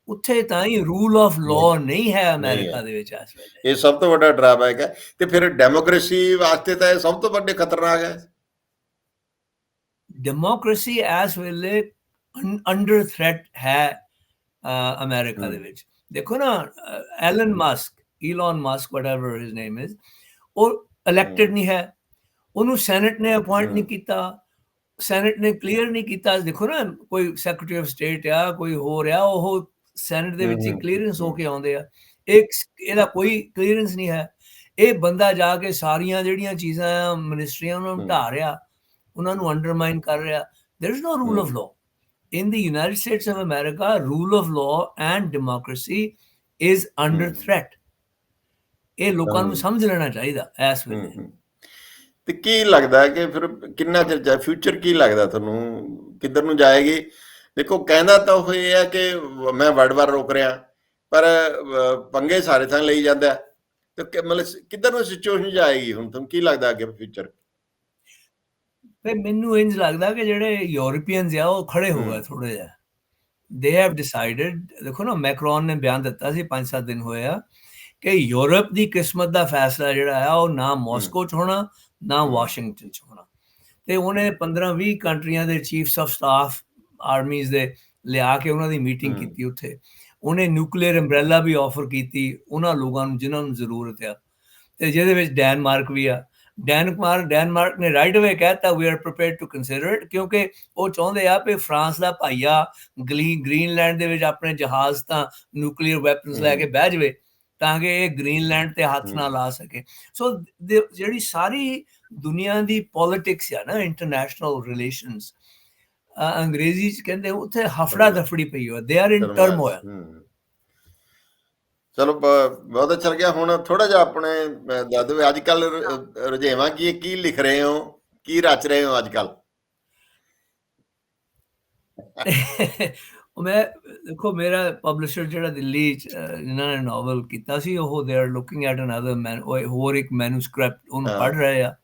ਉੱਥੇ ਤਾਈਂ ਰੂਲ ਆਫ ਲਾਅ ਨਹੀਂ ਹੈ ਅਮਰੀਕਾ। ਦੇ ਵਿੱਚ ਇਸ ਵੇਲੇ ਇਹ ਸਭ ਤੋਂ ਵੱਡਾ ਡਰਾਬੈਕ ਹੈ ਤੇ ਫਿਰ ਡੈਮੋਕ੍ਰੇਸੀ ਵਾਸਤੇ ਤਾਂ ਇਹ ਸਭ ਤੋਂ ਵੱਡੇ ਖਤਰਨਾਕ ਹੈ ਡੈਮੋਕ੍ਰੇਸੀ ਇਸ ਵੇਲੇ ਅੰਡਰ ਥ੍ਰੈਟ ਹੈ ਅਮਰੀਕਾ ਦੇ। ਵਿੱਚ ਦੇਖੋ ਨਾ Elon Musk Elon Musk whatever his name is ਉਹ ਇਲੈਕਟਡ। ਨਹੀਂ ਹੈ ਉਹਨੂੰ ਸੈਨੇਟ ਨੇ ਅਪਾਇੰਟ। ਨਹੀਂ ਕੀਤਾ ਸੈਨੇਟ ਨੇ ਕਲੀਅਰ ਨਹੀਂ ਕੀਤਾ। ਦੇਖੋ ਨਾ ਕੋਈ ਸੈਕਟਰੀ ਆਫ ਸਟੇਟ ਆ ਕੋਈ ਹੋਰ ਆ ਉਹ ਸੈਨੇਟ ਦੇ ਵਿੱਚ ਹੀ ਕਲੀਅਰੈਂਸ ਹੋ। ਕੇ ਆਉਂਦੇ ਆ। ਇੱਕ ਇਹਦਾ ਕੋਈ ਕਲੀਅਰੈਂਸ ਨਹੀਂ ਹੈ। ਇਹ ਬੰਦਾ ਜਾ ਕੇ ਸਾਰੀਆਂ ਜਿਹੜੀਆਂ ਚੀਜ਼ਾਂ ਆ ਮਿਨਿਸਟਰੀਆਂ ਉਹਨਾਂ ਨੂੰ। ਢਾ ਰਿਹਾ ਉਹਨਾਂ ਨੂੰ ਅੰਡਰਮਾਈਨ ਕਰ ਰਿਹਾ। There is no rule of law. In the united states of america rule of law and democracy is under threat. ਇਹ ਲੋਕਾਂ ਨੂੰ। ਸਮਝ ਲੈਣਾ ਚਾਹੀਦਾ ਇਸ ਵੇਲੇ। ਤੇ ਕੀ ਲੱਗਦਾ ਕਿ ਫਿਰ ਕਿੰਨਾ ਚਿਰ ਜਾ ਫਿਊਚਰ ਕੀ ਲੱਗਦਾ ਤੁਹਾਨੂੰ? ਕਿੱਧਰ ਨੂੰ ਜਾਏਗੀ? ਦੇਖੋ ਕਹਿੰਦਾ ਤਾਂ ਉਹ ਇਹ ਹੈ ਕਿ ਮੈਂ ਵਰਡ ਵਾਰ ਰੋਕ ਰਿਹਾ ਪਰ ਪੰਗੇ ਸਾਰੇ ਥਾਂ ਲਈ ਜਾਂਦਾ। ਤੇ ਮਤਲਬ ਕਿੱਧਰ ਨੂੰ ਸਿਚੁਏਸ਼ਨ ਜਾਏਗੀ ਹੁਣ? ਤੁਹਾਨੂੰ ਕੀ ਲੱਗਦਾ ਅੱਗੇ ਫਿਊਚਰ ਤੇ ਮੈਨੂੰ ਇੰਜ ਲੱਗਦਾ ਕਿ ਜਿਹੜੇ ਯੂਰੋਪੀਅਨਸ ਆ ਉਹ ਖੜੇ ਹੋ ਗਏ। ਥੋੜੇ ਜਿਹਾ। ਦੇ ਹੈਵ ਡਿਸਾਈਡਡ ਦੇਖੋ ਨਾ ਮੈਕਰੋਨ ਨੇ ਬਿਆਨ ਦਿੱਤਾ ਸੀ 5-7 ਦਿਨ ਹੋਏ ਆ ਕਿ ਯੂਰਪ ਦੀ ਕਿਸਮਤ ਦਾ ਫੈਸਲਾ ਜਿਹੜਾ ਆ ਉਹ ਨਾ ਮਾਸਕੋ 'ਚ ਹੋਣਾ ਨਾ। ਵਾਸ਼ਿੰਗਟਨ 'ਚ ਹੋਣਾ। ਤੇ ਉਹਨੇ 15-20 ਕੰਟਰੀਆਂ ਦੇ ਚੀਫਸ ਆਫ ਸਟਾਫ ਆਰਮੀਜ਼ ਦੇ ਲਿਆ ਕੇ ਉਹਨਾਂ ਦੀ ਮੀਟਿੰਗ। ਕੀਤੀ ਉੱਥੇ। ਉਹਨੇ ਨਿਊਕਲੀਅਰ ਅੰਬ੍ਰੈਲਾ ਵੀ ਆਫਰ ਕੀਤੀ ਉਹਨਾਂ ਲੋਕਾਂ ਨੂੰ ਜਿਨ੍ਹਾਂ ਨੂੰ ਜ਼ਰੂਰਤ ਆ। ਤੇ ਜਿਹਦੇ ਵਿੱਚ ਡੈਨਮਾਰਕ ਵੀ ਆ। ਡੈਨਮਾਰਕ ਡੈਨਮਾਰਕ ਨੇ ਰਾਈਟ ਅਵੇ ਕਹਿਤਾ we are prepared to consider it ਕਿਉਂਕਿ ਉਹ ਚਾਹੁੰਦੇ ਆ ਕਿ ਫਰਾਂਸ ਦਾ ਭਾਈਆ ਗਲੀ ਗ੍ਰੀਨਲੈਂਡ ਦੇ ਵਿੱਚ ਆਪਣੇ ਜਹਾਜ਼ ਤਾਂ ਨਿਊਕਲੀਅਰ ਵੈਪਨਸ ਲੈ ਕੇ ਬਹਿ ਜਾਵੇ। ਤਾਂ ਕਿ ਇਹ ਗ੍ਰੀਨਲੈਂਡ ਤੇ ਹੱਥ ਨਾ। ਲਾ ਸਕੇ। ਸੋ ਜਿਹੜੀ ਸਾਰੀ ਦੁਨੀਆ ਦੀ ਪੋਲਿਟਿਕਸ ਆ ਨਾ ਇੰਟਰਨੈਸ਼ਨਲ ਰਿਲੇਸ਼ਨਸ ਅੰਗਰੇਜ਼ੀ ਚ ਕਹਿੰਦੇ ਉੱਥੇ ਹਫੜਾ ਦਫੜੀ ਪਈ ਹੋ ਦੇ ਆਰ ਇਨ ਟਰਮੋਇਲ। ਚਲੋ ਬਹੁਤ ਅੱਛਾ ਲੱਗਿਆ। ਹੁਣ ਥੋੜਾ ਜਿਹਾ ਆਪਣੇ ਦਿਓ ਅੱਜ ਕੱਲ ਰੁਝੇਵਾਂ ਕੀ ਕੀ ਲਿਖ ਰਹੇ ਹੋ? ਕੀ ਰਚ ਰਹੇ ਹੋ ਅੱਜ ਕੱਲ ਉਹ ਮੈਂ ਦੇਖੋ ਮੇਰਾ ਪਬਲਿਸ਼ਰ ਜਿਹੜਾ ਦਿੱਲੀ ਚ ਜਿਨ੍ਹਾਂ ਨੇ ਨਾਵਲ ਕੀਤਾ ਸੀ ਉਹ they are looking at another man ਹੋਰ ਇੱਕ ਮੈਨੂਸਕ੍ਰਿਪਟ ਉਹਨੂੰ। ਪੜ ਰਹੇ ਆ।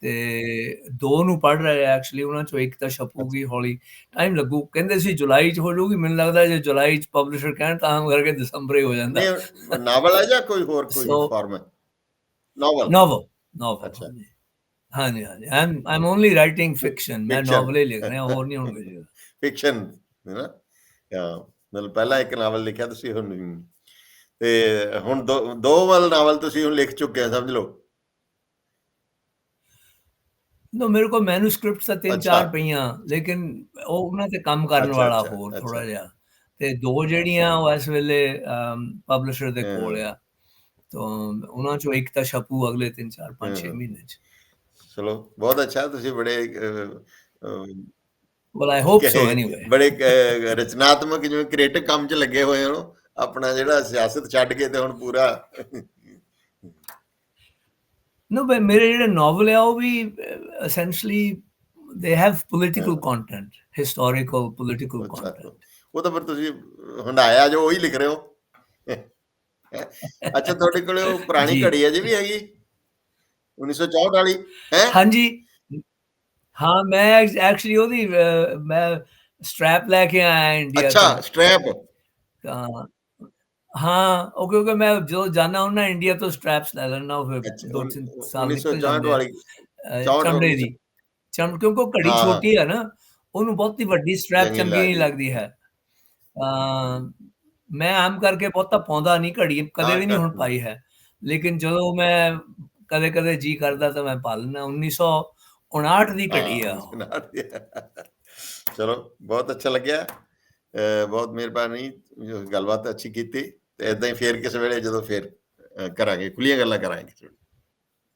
ਤੇ ਦੋ ਨੂੰ ਪੜ ਰਹੇ ਆ ਐਕਚੁਅਲੀ ਉਹਨਾਂ ਚੋਂ ਇੱਕ ਤਾਂ ਛਪੂਗੀ ਹੌਲੀ। ਟਾਈਮ ਲੱਗੂ ਕਹਿੰਦੇ ਸੀ ਜੁਲਾਈ ਚ ਹੋ ਜਾਊਗੀ ਮੈਨੂੰ ਲੱਗਦਾ ਜੇ ਜੁਲਾਈ ਚ ਪਬਲਿਸ਼ਰ ਕਹਿਣ ਤਾਂ ਹਮ ਕਰਕੇ ਦਸੰਬਰ ਹੀ ਹੋ ਜਾਂਦਾ। ਨਹੀਂ ਨਾਵਲ ਹੈ ਜਾਂ ਕੋਈ ਹੋਰ ਕੋਈ ਫਾਰਮ ਹੈ ਨਾਵਲ ਨੋਵਲ ਨੋਵਲ ਅੱਛਾ। ਹਾਂਜੀ। ਹਾਂਜੀ ਆਮ ਆਮ ਓਨਲੀ ਰਾਈਟਿੰਗ ਫਿਕਸ਼ਨ ਮੈਂ. ਨੋਵਲ ਹੀ ਲਿਖ ਰਿਹਾ ਹੋਰ ਨਹੀਂ ਹੁਣ ਕੁਝ ਫਿਕਸ਼ਨ ਹੈ ਨਾ? ਹਾਂ ਮਤਲਬ ਪਹਿਲਾਂ ਇੱਕ ਨਾਵਲ ਲਿਖਿਆ ਤੁਸੀਂ ਹੁਣ ਤੇ ਹੁਣ ਦੋ ਵਾਲ ਨਾਵਲ ਤੁਸੀਂ ਹੁਣ ਲਿਖ ਚੁੱਕੇ ਹੋ ਸਮਝ ਲਓ ਨੋ ਮੇਰੇ ਕੋਲ ਮੈਨੂਸਕ੍ਰਿਪਟਸ ਤਾਂ ਤਿੰਨ। ਚਾਰ ਪਈਆਂ ਲੇਕਿਨ ਉਹ ਉਹਨਾਂ ਤੇ ਕੰਮ ਕਰਨ ਵਾਲਾ ਹੋਰ। ਥੋੜਾ ਜਿਹਾ ਤੇ ਦੋ ਜਿਹੜੀਆਂ ਉਹ ਇਸ ਵੇਲੇ ਪਬਲਿਸ਼ਰ ਦੇ। ਕੋਲ ਆ ਤਾਂ ਉਹਨਾਂ ਚੋਂ ਇੱਕ ਤਾਂ ਛਪੂ ਅਗਲੇ 3 4 5 6 ਹਾਂ। ਮਹੀਨੇ ਚ ਚਲੋ ਬਹੁਤ ਅੱਛਾ ਤੁਸੀਂ ਬੜੇ ਆਈ ਹੋਪ ਸੋ ਕਿ- ਐਨੀਵੇ ਬੜੇ ਰਚਨਾਤਮਕ ਜਿਵੇਂ ਕ੍ਰੀਏਟਿਵ ਕੰਮ 'ਚ ਲੱਗੇ ਹੋਏ ਹੋ ਆਪਣਾ ਜਿਹੜਾ ਸਿਆਸਤ ਛੱਡ ਕੇ ਤੇ ਹੁਣ ਪੂਰਾ। ਨੋ ਬਈ ਮੇਰੇ ਜਿਹੜੇ ਨਾਵਲ ਆ ਉਹ ਵੀ ਐਸੈਂਸ਼ਲੀ ਦੇ ਹੈਵ ਪੋਲਿਟੀਕਲ ਹਾਂ। ਕੰਟੈਂਟ ਹਿਸਟੋਰੀਕਲ ਪੋਲਿਟੀਕਲ ਕੰਟੈਂਟ ਉਹ ਤਾਂ ਫਿਰ ਤੁਸੀਂ ਹੰਡਾਇਆ ਜੋ ਉਹੀ ਲਿਖ ਰਹੇ ਹੋ। ਅੱਛਾ ਤੁਹਾਡੇ ਕੋਲੇ ਉਹ ਪੁਰਾਣੀ ਜੀ। ਘੜੀ ਅਜੇ ਵੀ ਹੈਗੀ? 1964 ਵਾਲੀ ਹੈ? ਹਾਂਜੀ। हाँ मैं एक्चुअली ਉਹਦੀ ਮੈਂ ਸਟ੍ਰੈਪ ਲੈ ਕੇ ਆਇਆ ਇੰਡੀਆ ਤੋਂ ਅੱਛਾ ਸਟ੍ਰੈਪ ਹਾਂ ਹਾਂ ਉਹ ਕਿਉਂਕਿ ਮੈਂ ਜੋ ਜਾਣਾ ਹੁੰਦਾ ਇੰਡੀਆ ਤੋਂ ਸਟ੍ਰੈਪਸ ਲੈ ਲੈਣਾ ਫਿਰ ਦੋ ਤਿੰਨ ਸਾਲ ਨਿਕਲ ਜਾਂਦੇ ਚਮੜੇ ਦੀ ਚਮ ਕਿਉਂਕਿ ਘੜੀ ਛੋਟੀ ਹੈ ਨਾ ਉਹਨੂੰ ਬਹੁਤੀ ਵੱਡੀ ਸਟ੍ਰੈਪ ਚੰਗੀ ਨਹੀਂ ਲੱਗਦੀ ਹੈ ਮੈਂ ਆਮ ਕਰਕੇ ਬਹੁਤਾ ਪਾਉਂਦਾ ਨਹੀਂ ਘੜੀ ਕਦੇ ਵੀ ਨਹੀਂ ਹੁਣ ਪਾਈ ਹੈ ਲੇਕਿਨ ਜਦੋਂ ਮੈਂ ਕਦੇ ਕਦੇ ਜੀ ਕਰਦਾ ਤਾਂ ਮੈਂ ਪਾ ਲੈਣਾ 1900 59 ਦੀ ਘੜੀ ਆ ਚਲੋ ਬਹੁਤ ਅੱਛਾ ਲੱਗਿਆ। ਬਹੁਤ ਮਿਹਰਬਾਨੀ ਗੱਲਬਾਤ ਅੱਛੀ ਕੀਤੀ ਤੇ ਇਦਾਂ ਹੀ ਫੇਰ ਕਿਸੇ ਵੇਲੇ ਜਦੋਂ ਫੇਰ ਕਰਾਂਗੇ ਖੁੱਲੀਆਂ ਗੱਲਾਂ ਕਰਾਂਗੇ।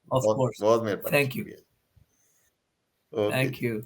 ਆਫ ਕੋਰਸ ਬਹੁਤ ਮਿਹਰਬਾਨੀ ਥੈਂਕ ਯੂ ਥੈਂਕ ਯੂ